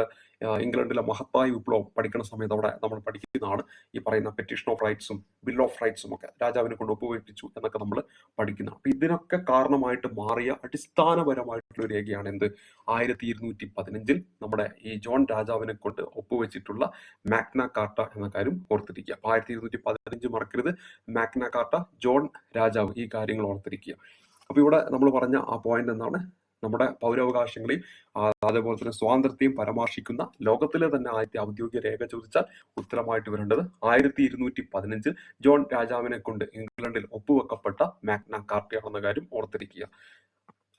ഇംഗ്ലണ്ടിലെ മഹത്തായ വിപ്ലവം പഠിക്കുന്ന സമയത്ത് അവിടെ നമ്മൾ പഠിക്കുന്നതാണ് ഈ പറയുന്ന പെറ്റീഷൻ ഓഫ് റൈറ്റ്സും ബിൽ ഓഫ് റൈറ്റ്സും ഒക്കെ. രാജാവിനെ കൊണ്ട് ഒപ്പുവെപ്പിച്ചു എന്നൊക്കെ നമ്മൾ പഠിക്കുന്നതാണ് അപ്പൊ ഇതിനൊക്കെ കാരണമായിട്ട് മാറിയ അടിസ്ഥാനപരമായിട്ടുള്ള രേഖയാണ് എന്ത്? ആയിരത്തി ഇരുന്നൂറ്റി പതിനഞ്ചിൽ നമ്മുടെ ഈ ജോൺ രാജാവിനെ കൊണ്ട് ഒപ്പുവെച്ചിട്ടുള്ള മാഗ്ന കാർട്ട എന്ന കാര്യം ഓർത്തിരിക്കുക. അപ്പൊ ആയിരത്തി ഇരുന്നൂറ്റി പതിനഞ്ച് മറക്കരുത്. മാഗ്ന കാർട്ട ജോൺ രാജാവ് ഈ കാര്യങ്ങൾ ഓർത്തിരിക്കുക. അപ്പൊ ഇവിടെ നമ്മൾ പറഞ്ഞ ആ പോയിന്റ് എന്താണ്? നമ്മുടെ പൗരാവകാശങ്ങളെയും അതേപോലെ തന്നെ സ്വാതന്ത്ര്യത്തെയും പരാമർശിക്കുന്ന ലോകത്തിലെ തന്നെ ആദ്യത്തെ ഔദ്യോഗിക രേഖ ചോദിച്ചാൽ ഉത്തരമായിട്ട് വരേണ്ടത് ആയിരത്തി ഇരുന്നൂറ്റി പതിനഞ്ചിൽ ജോൺ രാജാവിനെ കൊണ്ട് ഇംഗ്ലണ്ടിൽ ഒപ്പുവെക്കപ്പെട്ട മാഗ്ന കാർട്ടയാണെന്ന കാര്യം ഓർത്തിരിക്കുക.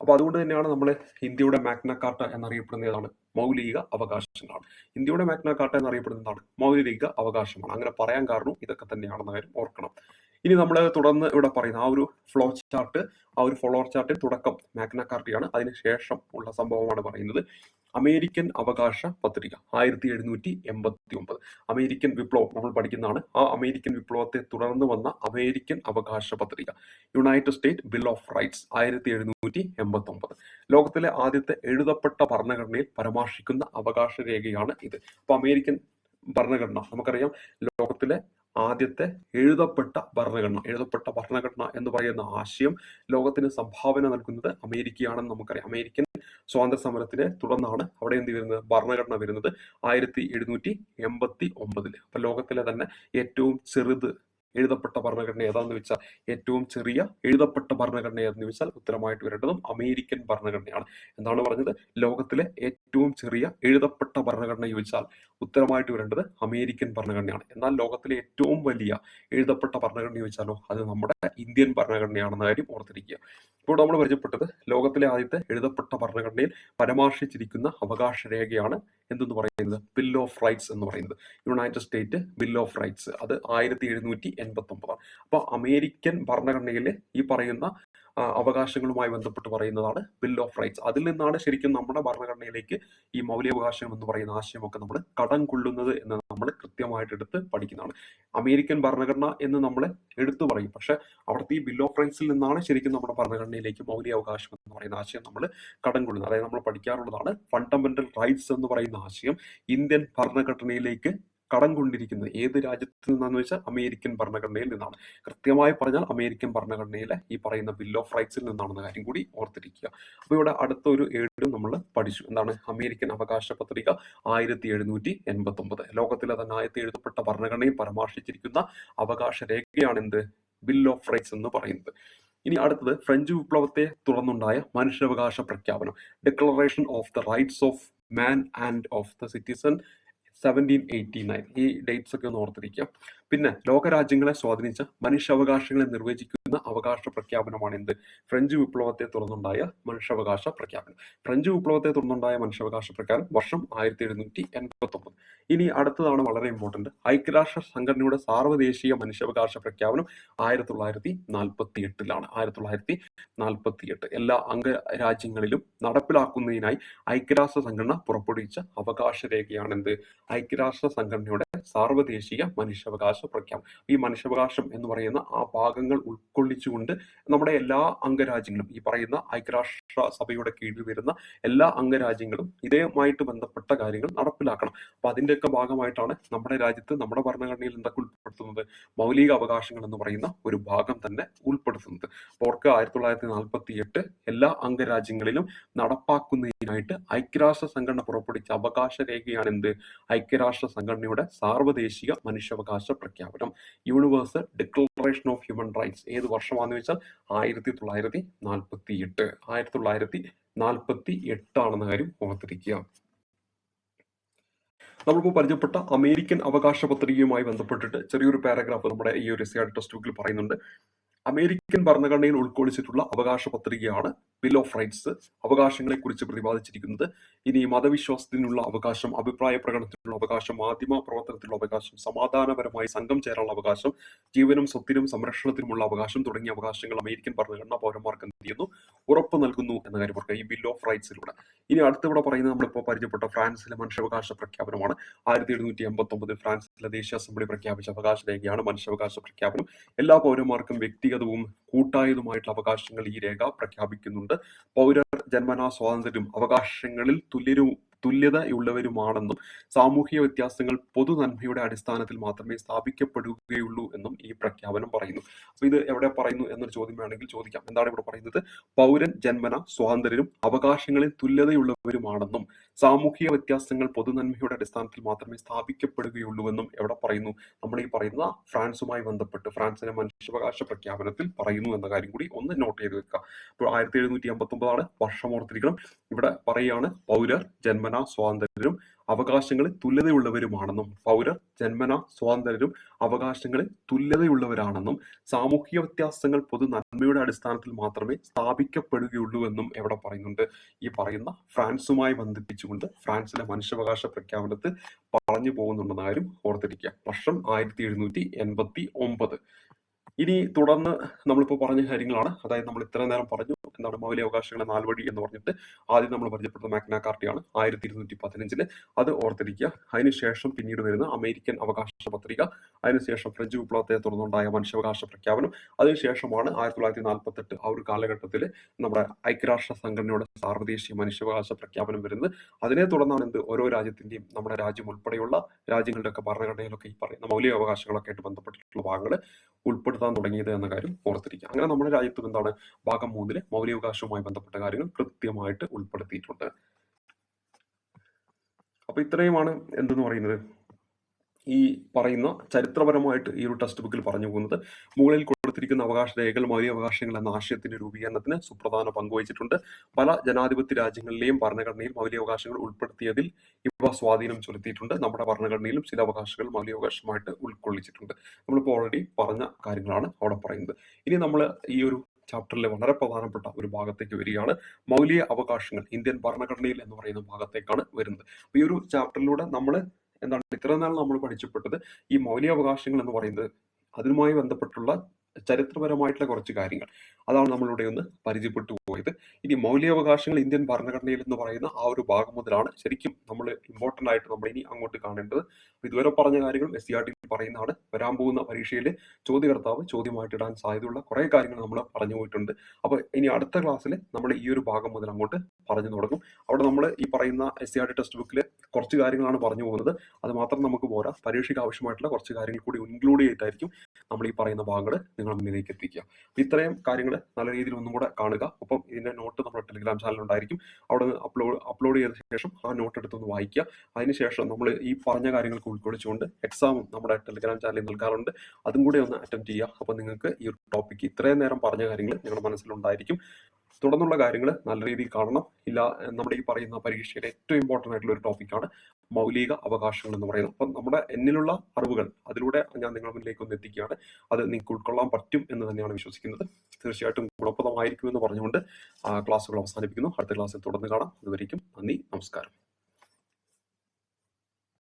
അപ്പൊ അതുകൊണ്ട് തന്നെയാണ് നമ്മൾ ഇന്ത്യയുടെ മാഗ്ന കാർട്ട എന്നറിയപ്പെടുന്ന ഏതാണ് മൗലിക അവകാശങ്ങളാണ്. ഇന്ത്യയുടെ മാഗ്ന കാർട്ട എന്നറിയപ്പെടുന്നതാണ് മൗലിക അവകാശമാണ്. അങ്ങനെ പറയാൻ കാരണം ഇതൊക്കെ തന്നെയാണെന്ന കാര്യം ഓർക്കണം. ഇനി നമ്മൾ തുടർന്ന് ഇവിടെ പറയുന്ന ആ ഒരു ഫ്ലോ ചാർട്ട് ആ ഒരു ഫ്ലോർ ചാർട്ടിൽ തുടക്കം മാഗ്ന കാർട്ടിയാണ് അതിന് ശേഷം ഉള്ള സംഭവമാണ് പറയുന്നത്. അമേരിക്കൻ അവകാശ പത്രിക ആയിരത്തി എഴുന്നൂറ്റി എൺപത്തി ഒമ്പത് അമേരിക്കൻ വിപ്ലവം നമ്മൾ പഠിക്കുന്നതാണ്. ആ അമേരിക്കൻ വിപ്ലവത്തെ തുടർന്ന് വന്ന അമേരിക്കൻ അവകാശ പത്രിക united state bill of rights ആയിരത്തി എഴുന്നൂറ്റി എൺപത്തി ഒമ്പത് ലോകത്തിലെ ആദ്യത്തെ എഴുതപ്പെട്ട ഭരണഘടനയിൽ പരാമർശിക്കുന്ന അവകാശ രേഖയാണ് ഇത്. അപ്പൊ അമേരിക്കൻ ഭരണഘടന നമുക്കറിയാം. ലോകത്തിലെ ആദ്യത്തെ എഴുതപ്പെട്ട ഭരണഘടന എഴുതപ്പെട്ട ഭരണഘടന എന്ന് പറയുന്ന ആശയം ലോകത്തിന് സംഭാവന നൽകുന്നത് അമേരിക്കയാണെന്ന് നമുക്കറിയാം. അമേരിക്കൻ സ്വാതന്ത്ര്യ സമരത്തിനെ തുടർന്നാണ് അവിടെ എന്ത് വരുന്നത്? ഭരണഘടന വരുന്നത് ആയിരത്തി എഴുന്നൂറ്റി എൺപത്തി ഒമ്പതിൽ അപ്പൊ ലോകത്തിലെ തന്നെ ഏറ്റവും ചെറുത് എഴുതപ്പെട്ട ഭരണഘടന ഏതാണെന്ന് വെച്ചാൽ ഏറ്റവും ചെറിയ എഴുതപ്പെട്ട ഭരണഘടന ഏതെന്ന് വെച്ചാൽ ഉത്തരമായിട്ട് വരേണ്ടതും അമേരിക്കൻ ഭരണഘടനയാണ്. എന്താണ് പറഞ്ഞത്? ലോകത്തിലെ ഏറ്റവും ചെറിയ എഴുതപ്പെട്ട ഭരണഘടന ചോദിച്ചാൽ ഉത്തരമായിട്ട് വരേണ്ടത് അമേരിക്കൻ ഭരണഘടനയാണ്. എന്നാൽ ലോകത്തിലെ ഏറ്റവും വലിയ എഴുതപ്പെട്ട ഭരണഘടന ചോദിച്ചാലോ അത് നമ്മുടെ ഇന്ത്യൻ ഭരണഘടനയാണെന്ന കാര്യം ഓർത്തിരിക്കുക. ഇപ്പോൾ നമ്മൾ പരിചയപ്പെട്ടത് ലോകത്തിലെ ആദ്യത്തെ എഴുതപ്പെട്ട ഭരണഘടനയിൽ പരാമർശിച്ചിരിക്കുന്ന അവകാശ രേഖയാണ് എന്തെന്ന് പറയുന്നത്? ബിൽ ഓഫ് റൈറ്റ്സ് എന്ന് പറയുന്നത്. United state bill of rights അത് ആയിരത്തി എഴുന്നൂറ്റി എൺപത്തി ഒമ്പതാണ് അപ്പോൾ അമേരിക്കൻ ഭരണഘടനയിലെ ഈ പറയുന്ന അവകാശങ്ങളുമായി ബന്ധപ്പെട്ട് പറയുന്നതാണ് ബിൽ ഓഫ് റൈറ്റ്സ് അതിൽ നിന്നാണ് ശരിക്കും നമ്മുടെ ഭരണഘടനയിലേക്ക് ഈ മൗലികാവകാശം എന്ന് പറയുന്ന ആശയമൊക്കെ നമ്മൾ കടം കൊള്ളുന്നത് എന്ന് നമ്മൾ കൃത്യമായിട്ട് എടുത്ത് പഠിക്കുന്നതാണ്. അമേരിക്കൻ ഭരണഘടന എന്ന് നമ്മൾ എടുത്തു പറയും. പക്ഷെ അവിടുത്തെ ഈ ബിൽ ഓഫ് റൈറ്റ്സിൽ നിന്നാണ് ശരിക്കും നമ്മുടെ ഭരണഘടനയിലേക്ക് മൗലികാവകാശം എന്ന് പറയുന്ന ആശയം നമ്മൾ കടം കൊള്ളുന്നത്. അതായത് നമ്മൾ പഠിക്കാറുള്ളതാണ് ഫണ്ടമെന്റൽ റൈറ്റ്സ് എന്ന് പറയുന്ന ആശയം ഇന്ത്യൻ ഭരണഘടനയിലേക്ക് കടം കൊണ്ടിരിക്കുന്നത് ഏത് രാജ്യത്ത് നിന്നാന്ന് വെച്ചാൽ അമേരിക്കൻ ഭരണഘടനയിൽ നിന്നാണ്. കൃത്യമായി പറഞ്ഞാൽ അമേരിക്കൻ ഭരണഘടനയിലെ ഈ പറയുന്ന ബിൽ ഓഫ് റൈറ്റ്സിൽ നിന്നാണെന്ന കാര്യം കൂടി ഓർത്തിരിക്കുക. അപ്പോൾ ഇവിടെ അടുത്ത ഒരു ഏഴും നമ്മൾ പഠിച്ചു. എന്താണ്? അമേരിക്കൻ അവകാശ പത്രിക ആയിരത്തി എഴുന്നൂറ്റി എൺപത്തി ഒമ്പത് ലോകത്തിലെ തന്നെ ആദ്യത്തെ എഴുതപ്പെട്ട ഭരണഘടനയിൽ പരാമർശിച്ചിരിക്കുന്ന അവകാശ രേഖയാണ് എന്ത് ബിൽ ഓഫ് റൈറ്റ്സ് എന്ന് പറയുന്നത്. ഇനി അടുത്തത് ഫ്രഞ്ച് വിപ്ലവത്തെ തുടർന്നുണ്ടായ മനുഷ്യാവകാശ പ്രഖ്യാപനം. Declaration of the rights of man and of the citizen seventeen eighty nine ഈ ഡേറ്റ്സ് ഒക്കെ ഒന്ന് ഓർത്തിരിക്കുക. പിന്നെ ലോകരാജ്യങ്ങളെ സ്വാധീനിച്ച മനുഷ്യാവകാശങ്ങളെ നിർവചിക്കുന്ന അവകാശ പ്രഖ്യാപനമാണ് എന്ത് ഫ്രഞ്ച് വിപ്ലവത്തെ തുടർന്നുണ്ടായ മനുഷ്യാവകാശ പ്രഖ്യാപനം. ഫ്രഞ്ച് വിപ്ലവത്തെ തുടർന്നുണ്ടായ മനുഷ്യാവകാശ പ്രഖ്യാപനം വർഷം ആയിരത്തി എഴുന്നൂറ്റി എൺപത്തി ഒമ്പത് ഇനി അടുത്തതാണ് വളരെ ഇമ്പോർട്ടന്റ് ഐക്യരാഷ്ട്ര സംഘടനയുടെ സാർവദേശീയ മനുഷ്യാവകാശ പ്രഖ്യാപനം ആയിരത്തി തൊള്ളായിരത്തി നാൽപ്പത്തി എട്ടിലാണ് ആയിരത്തി തൊള്ളായിരത്തി നാൽപ്പത്തി എട്ട് എല്ലാ അംഗരാജ്യങ്ങളിലും നടപ്പിലാക്കുന്നതിനായി ഐക്യരാഷ്ട്ര സംഘടന പുറപ്പെടുവിച്ച അവകാശ രേഖയാണ് എന്ത് ഐക്യരാഷ്ട്ര സംഘടനയുടെ സാർവദേശീയ മനുഷ്യാവകാശ പ്രഖ്യാപനം. ഈ മനുഷ്യാവകാശം എന്ന് പറയുന്ന ആ ഭാഗങ്ങൾ ഉൾക്കൊള്ളിച്ചുകൊണ്ട് നമ്മുടെ എല്ലാ അംഗരാജ്യങ്ങളും ഈ പറയുന്ന ഐക്യരാഷ്ട്ര സഭയുടെ കീഴിൽ വരുന്ന എല്ലാ അംഗരാജ്യങ്ങളും ഇതേമായിട്ട് ബന്ധപ്പെട്ട കാര്യങ്ങൾ നടപ്പിലാക്കണം. അപ്പൊ അതിന്റെയൊക്കെ ഭാഗമായിട്ടാണ് നമ്മുടെ രാജ്യത്ത് നമ്മുടെ ഭരണഘടനയിൽ എന്തൊക്കെ ഉൾപ്പെടുത്തുന്നത്? മൗലിക അവകാശങ്ങൾ എന്ന് പറയുന്ന ഒരു ഭാഗം തന്നെ ഉൾപ്പെടുത്തുന്നത്. ഓർക്ക് ആയിരത്തി തൊള്ളായിരത്തി നാൽപ്പത്തി എട്ട് എല്ലാ അംഗരാജ്യങ്ങളിലും നടപ്പാക്കുന്നതിനായിട്ട് ഐക്യരാഷ്ട്ര സംഘടന പുറപ്പെടുവിച്ച അവകാശ രേഖയാണ് എന്ത്? ഐക്യരാഷ്ട്ര സംഘടനയുടെ സാർവദേശിക മനുഷ്യാവകാശ പ്രഖ്യാപനം. Universal declaration of human rights ഏത് വർഷമാണെന്ന് വെച്ചാൽ ആയിരത്തി തൊള്ളായിരത്തി നാൽപ്പത്തി എട്ട് ആയിരത്തി തൊള്ളായിരത്തി നാൽപ്പത്തി എട്ടാണെന്ന കാര്യം ഓർത്തിരിക്കുക. നമ്മളിപ്പോൾ പരിചയപ്പെട്ട അമേരിക്കൻ അവകാശ പത്രികയുമായി ബന്ധപ്പെട്ടിട്ട് ചെറിയൊരു പാരഗ്രാഫ് നമ്മുടെ ഈ ഒരു എസ് ടെക്സ്റ്റ് ബുക്കിൽ പറയുന്നുണ്ട്. അമേരിക്കൻ ഭരണഘടനയിൽ ഉൾക്കൊള്ളിച്ചിട്ടുള്ള അവകാശ പത്രികയാണ് ബിൽ ഓഫ് റൈറ്റ്സ് അവകാശങ്ങളെ കുറിച്ച് പ്രതിപാദിച്ചിരിക്കുന്നത് ഇനി മതവിശ്വാസത്തിനുള്ള അവകാശം അഭിപ്രായ പ്രകടനത്തിനുള്ള അവകാശം മാധ്യമ പ്രവർത്തനത്തിനുള്ള അവകാശം സമാധാനപരമായി സംഘം ചേരാനുള്ള അവകാശം ജീവനും സ്വത്തിനും സംരക്ഷണത്തിനുമുള്ള അവകാശം തുടങ്ങിയ അവകാശങ്ങൾ അമേരിക്കൻ ഭരണഘടന പൗരന്മാർക്ക് എന്ത് ചെയ്യുന്നു? ഉറപ്പ് നൽകുന്നു എന്ന കാര്യം പറയുക ഈ ബിൽ ഓഫ് റൈറ്റ്സിലൂടെ ഇനി അടുത്തിവിടെ പറയുന്നത് നമ്മളിപ്പോൾ പരിചയപ്പെട്ട ഫ്രാൻസിലെ മനുഷ്യാവകാശ പ്രഖ്യാപനമാണ്. ആയിരത്തി എഴുന്നൂറ്റി എൺപത്തി ഒമ്പതിൽ ഫ്രാൻസിലെ ദേശീയ അസംബ്ലി പ്രഖ്യാപിച്ച അവകാശ രേഖയാണ് മനുഷ്യാവകാശ പ്രഖ്യാപനം. എല്ലാ പൗരന്മാർക്കും വ്യക്തിഗതവും കൂട്ടായതുമായിട്ടുള്ള അവകാശങ്ങൾ ഈ രേഖ പ്രഖ്യാപിക്കുന്നുണ്ട്. പൗരർ ജന്മനാ സ്വാതന്ത്ര്യം അവകാശങ്ങളിൽ തുല്യരും തുല്യതയുള്ളവരുമാണെന്നും സാമൂഹിക വ്യത്യാസങ്ങൾ പൊതു നന്മയുടെ അടിസ്ഥാനത്തിൽ മാത്രമേ സ്ഥാപിക്കപ്പെടുകയുള്ളൂ എന്നും ഈ പ്രഖ്യാപനം പറയുന്നു. അപ്പൊ ഇത് എവിടെ പറയുന്നു എന്നൊരു ചോദ്യം വേണമെങ്കിൽ ചോദിക്കാം. എന്താണ് ഇവിടെ പറയുന്നത്? പൗരൻ ജന്മന സ്വാതന്ത്ര്യരും അവകാശങ്ങളിൽ തുല്യതയുള്ളവരുമാണെന്നും സാമൂഹിക വ്യത്യാസങ്ങൾ പൊതുനന്മയുടെ അടിസ്ഥാനത്തിൽ മാത്രമേ സ്ഥാപിക്കപ്പെടുകയുള്ളൂ എന്നും എവിടെ പറയുന്നു? നമ്മൾ ഈ പറയുന്ന ഫ്രാൻസുമായി ബന്ധപ്പെട്ട് ഫ്രാൻസിന്റെ മനുഷ്യാവകാശ പ്രഖ്യാപനത്തിൽ പറയുന്നു എന്ന കാര്യം കൂടി ഒന്ന് നോട്ട് ചെയ്ത് വെക്കുക. അപ്പോൾ ആയിരത്തി എഴുന്നൂറ്റി അമ്പത്തി ഒമ്പതാണ് വർഷം ഓർത്തിരിക്കണം ഇവിടെ പറയുകയാണ് പൗരർ ജന്മന സ്വാതന്ത്ര്യരും അവകാശങ്ങളിൽ തുല്യതയുള്ളവരുമാണെന്നും പൗരർ ജന്മന സ്വാതന്ത്ര്യരും അവകാശങ്ങളിൽ തുല്യതയുള്ളവരാണെന്നും സാമൂഹിക വ്യത്യാസങ്ങൾ പൊതു നന്മയുടെ അടിസ്ഥാനത്തിൽ മാത്രമേ സ്ഥാപിക്കപ്പെടുകയുള്ളൂ എന്നും എവിടെ പറയുന്നുണ്ട്? ഈ പറയുന്ന ഫ്രാൻസുമായി ബന്ധിപ്പിച്ചുകൊണ്ട് ഫ്രാൻസിലെ മനുഷ്യാവകാശ പ്രഖ്യാപനത്തിൽ പറഞ്ഞു പോകുന്നുണ്ടെന്ന ഓർത്തിരിക്കുക. വർഷം ആയിരത്തി എഴുന്നൂറ്റി എൺപത്തി ഒമ്പത്. ഇനി തുടർന്ന് നമ്മളിപ്പോൾ പറഞ്ഞ കാര്യങ്ങളാണ്. അതായത് നമ്മൾ ഇത്ര നേരം പറഞ്ഞു എന്താണ് മൗലികാവകാശങ്ങളെ നാൽവഴി എന്ന് പറഞ്ഞിട്ട് ആദ്യം നമ്മൾ പരിചയപ്പെട്ട മാഗ്ന കാർട്ടിയാണ് ആയിരത്തി ഇരുന്നൂറ്റി പതിനഞ്ചിൽ അത് ഓർത്തിരിക്കുക. അതിനുശേഷം പിന്നീട് വരുന്ന അമേരിക്കൻ അവകാശ പത്രിക അതിനുശേഷം ഫ്രഞ്ച് വിപ്ലവത്തെ തുടർന്നുണ്ടായ മനുഷ്യാവകാശ പ്രഖ്യാപനം അതിനുശേഷമാണ് ആയിരത്തി തൊള്ളായിരത്തി നാൽപ്പത്തെട്ട് ആ ഒരു കാലഘട്ടത്തിൽ നമ്മുടെ ഐക്യരാഷ്ട്ര സംഘടനയുടെ സാർവദേശീയ മനുഷ്യാവകാശ പ്രഖ്യാപനം വരുന്നത്. അതിനെ തുടർന്നാണ് എന്ത്? ഓരോ രാജ്യത്തിന്റെയും നമ്മുടെ രാജ്യം ഉൾപ്പെടെയുള്ള രാജ്യങ്ങളുടെയൊക്കെ ഭരണഘടനയിലൊക്കെ ഈ പറയുന്ന മൗലിക അവകാശങ്ങളൊക്കെ ആയിട്ട് ബന്ധപ്പെട്ടിട്ടുള്ള ഭാഗങ്ങൾ ഉൾപ്പെടുത്താൻ തുടങ്ങിയത് എന്ന കാര്യം ഓർത്തിരിക്കുക അങ്ങനെ നമ്മുടെ രാജ്യത്തും എന്താണ് ഭാഗം മൂന്നിൽ മൗലികാവകാശവുമായി ബന്ധപ്പെട്ട കാര്യങ്ങൾ കൃത്യമായിട്ട് ഉൾപ്പെടുത്തിയിട്ടുണ്ട്. അപ്പൊ ഇത്രയുമാണ് എന്തെന്ന് പറയുന്നത്? ഈ പറയുന്ന ചരിത്രപരമായിട്ട് ഈ ഒരു ടെക്സ്റ്റ് ബുക്കിൽ പറഞ്ഞു പോകുന്നത്. മുകളിൽ കൊടുത്തിരിക്കുന്ന അവകാശ രേഖകൾ മൗലിക അവകാശങ്ങൾ എന്ന ആശയത്തിന്റെ രൂപീകരണത്തിന് സുപ്രധാന പങ്കുവഹിച്ചിട്ടുണ്ട് പല ജനാധിപത്യ രാജ്യങ്ങളിലെയും ഭരണഘടനയിൽ മൗലിക അവകാശങ്ങൾ ഉൾപ്പെടുത്തിയതിൽ ഇവ സ്വാധീനം ചെലുത്തിയിട്ടുണ്ട്. നമ്മുടെ ഭരണഘടനയിലും ചില അവകാശങ്ങൾ മൗലിക അവകാശമായിട്ട് ഉൾക്കൊള്ളിച്ചിട്ടുണ്ട്. നമ്മളിപ്പോൾ ഓൾറെഡി പറഞ്ഞ കാര്യങ്ങളാണ് അവിടെ പറയുന്നത്. ഇനി നമ്മൾ ഈ ഒരു ചാപ്റ്ററിലെ വളരെ പ്രധാനപ്പെട്ട ഒരു ഭാഗത്തേക്ക് വരികയാണ്. മൗലിക അവകാശങ്ങൾ ഇന്ത്യൻ ഭരണഘടനയിൽ എന്ന് പറയുന്ന ഭാഗത്തേക്കാണ് വരുന്നത്. ഈ ഒരു ചാപ്റ്ററിലൂടെ നമ്മൾ എന്താണ് ഇത്ര നമ്മൾ പഠിച്ചപ്പെട്ടത് ഈ മൗലിക അവകാശങ്ങൾ എന്ന് പറയുന്നത് അതുമായി ബന്ധപ്പെട്ടുള്ള ചരിത്രപരമായിട്ടുള്ള കുറച്ച് കാര്യങ്ങൾ. അതാണ് നമ്മളിവിടെ ഒന്ന് പരിചയപ്പെട്ടു പോയത്. ഇനി മൗലികാവകാശങ്ങൾ ഇന്ത്യൻ ഭരണഘടനയിൽ എന്ന് പറയുന്ന ആ ഒരു ഭാഗം മുതലാണ് ശരിക്കും നമ്മൾ ഇമ്പോർട്ടന്റ് ആയിട്ട് നമ്മൾ ഇനി അങ്ങോട്ട് കാണേണ്ടത്. ഇതുവരെ പറഞ്ഞ കാര്യങ്ങൾ എസ് സി ആർ ടി പറയുന്നതാണ്. വരാൻ പോകുന്ന പരീക്ഷയിൽ ചോദ്യകർത്താവ് ചോദ്യമായിട്ട് ഇടാൻ സാധ്യതയുള്ള കുറേ കാര്യങ്ങൾ നമ്മൾ പറഞ്ഞു പോയിട്ടുണ്ട്. അപ്പോൾ ഇനി അടുത്ത ക്ലാസ്സിൽ നമ്മൾ ഈ ഒരു ഭാഗം മുതൽ അങ്ങോട്ട് പറഞ്ഞു തുടങ്ങും. അവിടെ നമ്മൾ ഈ പറയുന്ന S C R T text ബുക്കിൽ കുറച്ച് കാര്യങ്ങളാണ് പറഞ്ഞു പോകുന്നത്. അത് മാത്രം നമുക്ക് പോരാ. പരീക്ഷയ്ക്ക് ആവശ്യമായിട്ടുള്ള കുറച്ച് കാര്യങ്ങൾ കൂടി ഇൻക്ലൂഡ് ചെയ്തായിരിക്കും നമ്മൾ ഈ പറയുന്ന ഭാഗങ്ങൾ നിങ്ങൾ മുന്നിലേക്ക് എത്തിക്കുക. അപ്പോൾ ഇത്രയും കാര്യങ്ങൾ നല്ല രീതിയിൽ ഒന്നും കൂടെ കാണുക. ഒപ്പം ഇതിന്റെ നോട്ട് നമ്മുടെ ടെലിഗ്രാം ചാനൽ ഉണ്ടായിരിക്കും. അവിടെ അപ്ലോഡ് അപ്ലോഡ് ചെയ്ത ശേഷം ആ നോട്ട് എടുത്തൊന്ന് വായിക്കുക. അതിനുശേഷം നമ്മൾ ഈ പറഞ്ഞ കാര്യങ്ങൾക്ക് ഉൾക്കൊള്ളിച്ചുകൊണ്ട് എക്സാമും നമ്മുടെ ടെലിഗ്രാം ചാനലിൽ നൽകാറുണ്ട്. അതും കൂടി ഒന്ന് അറ്റൻഡ് ചെയ്യുക. അപ്പോൾ നിങ്ങൾക്ക് ഈ ഒരു ടോപ്പിക്ക് ഇത്രയും നേരം പറഞ്ഞ കാര്യങ്ങൾ നിങ്ങളുടെ മനസ്സിലുണ്ടായിരിക്കും. തുടർന്നുള്ള കാര്യങ്ങൾ നല്ല രീതിയിൽ കാണണം. ഇല്ല നമ്മുടെ ഈ പറയുന്ന പരീക്ഷയിൽ ഏറ്റവും ഇമ്പോർട്ടന്റ് ആയിട്ടുള്ള ഒരു ടോപ്പിക്കാണ് മൗലിക അവകാശങ്ങൾ എന്ന് പറയുന്നത്. അപ്പം നമ്മുടെ എന്നിലുള്ള അറിവുകൾ അതിലൂടെ ഞാൻ നിങ്ങളുടെ മുന്നിലേക്ക് ഒന്ന് എത്തിക്കുകയാണ്. അത് നിങ്ങൾക്ക് ഉൾക്കൊള്ളാൻ പറ്റും എന്ന് തന്നെയാണ് വിശ്വസിക്കുന്നത്. തീർച്ചയായിട്ടും ഗുണപ്രദമായിരിക്കും എന്ന് പറഞ്ഞുകൊണ്ട് ക്ലാസ്സുകൾ അവസാനിപ്പിക്കുന്നു. അടുത്ത ക്ലാസ്സിൽ തുടർന്ന് കാണാം. അതുവരേക്കും നന്ദി നമസ്കാരം.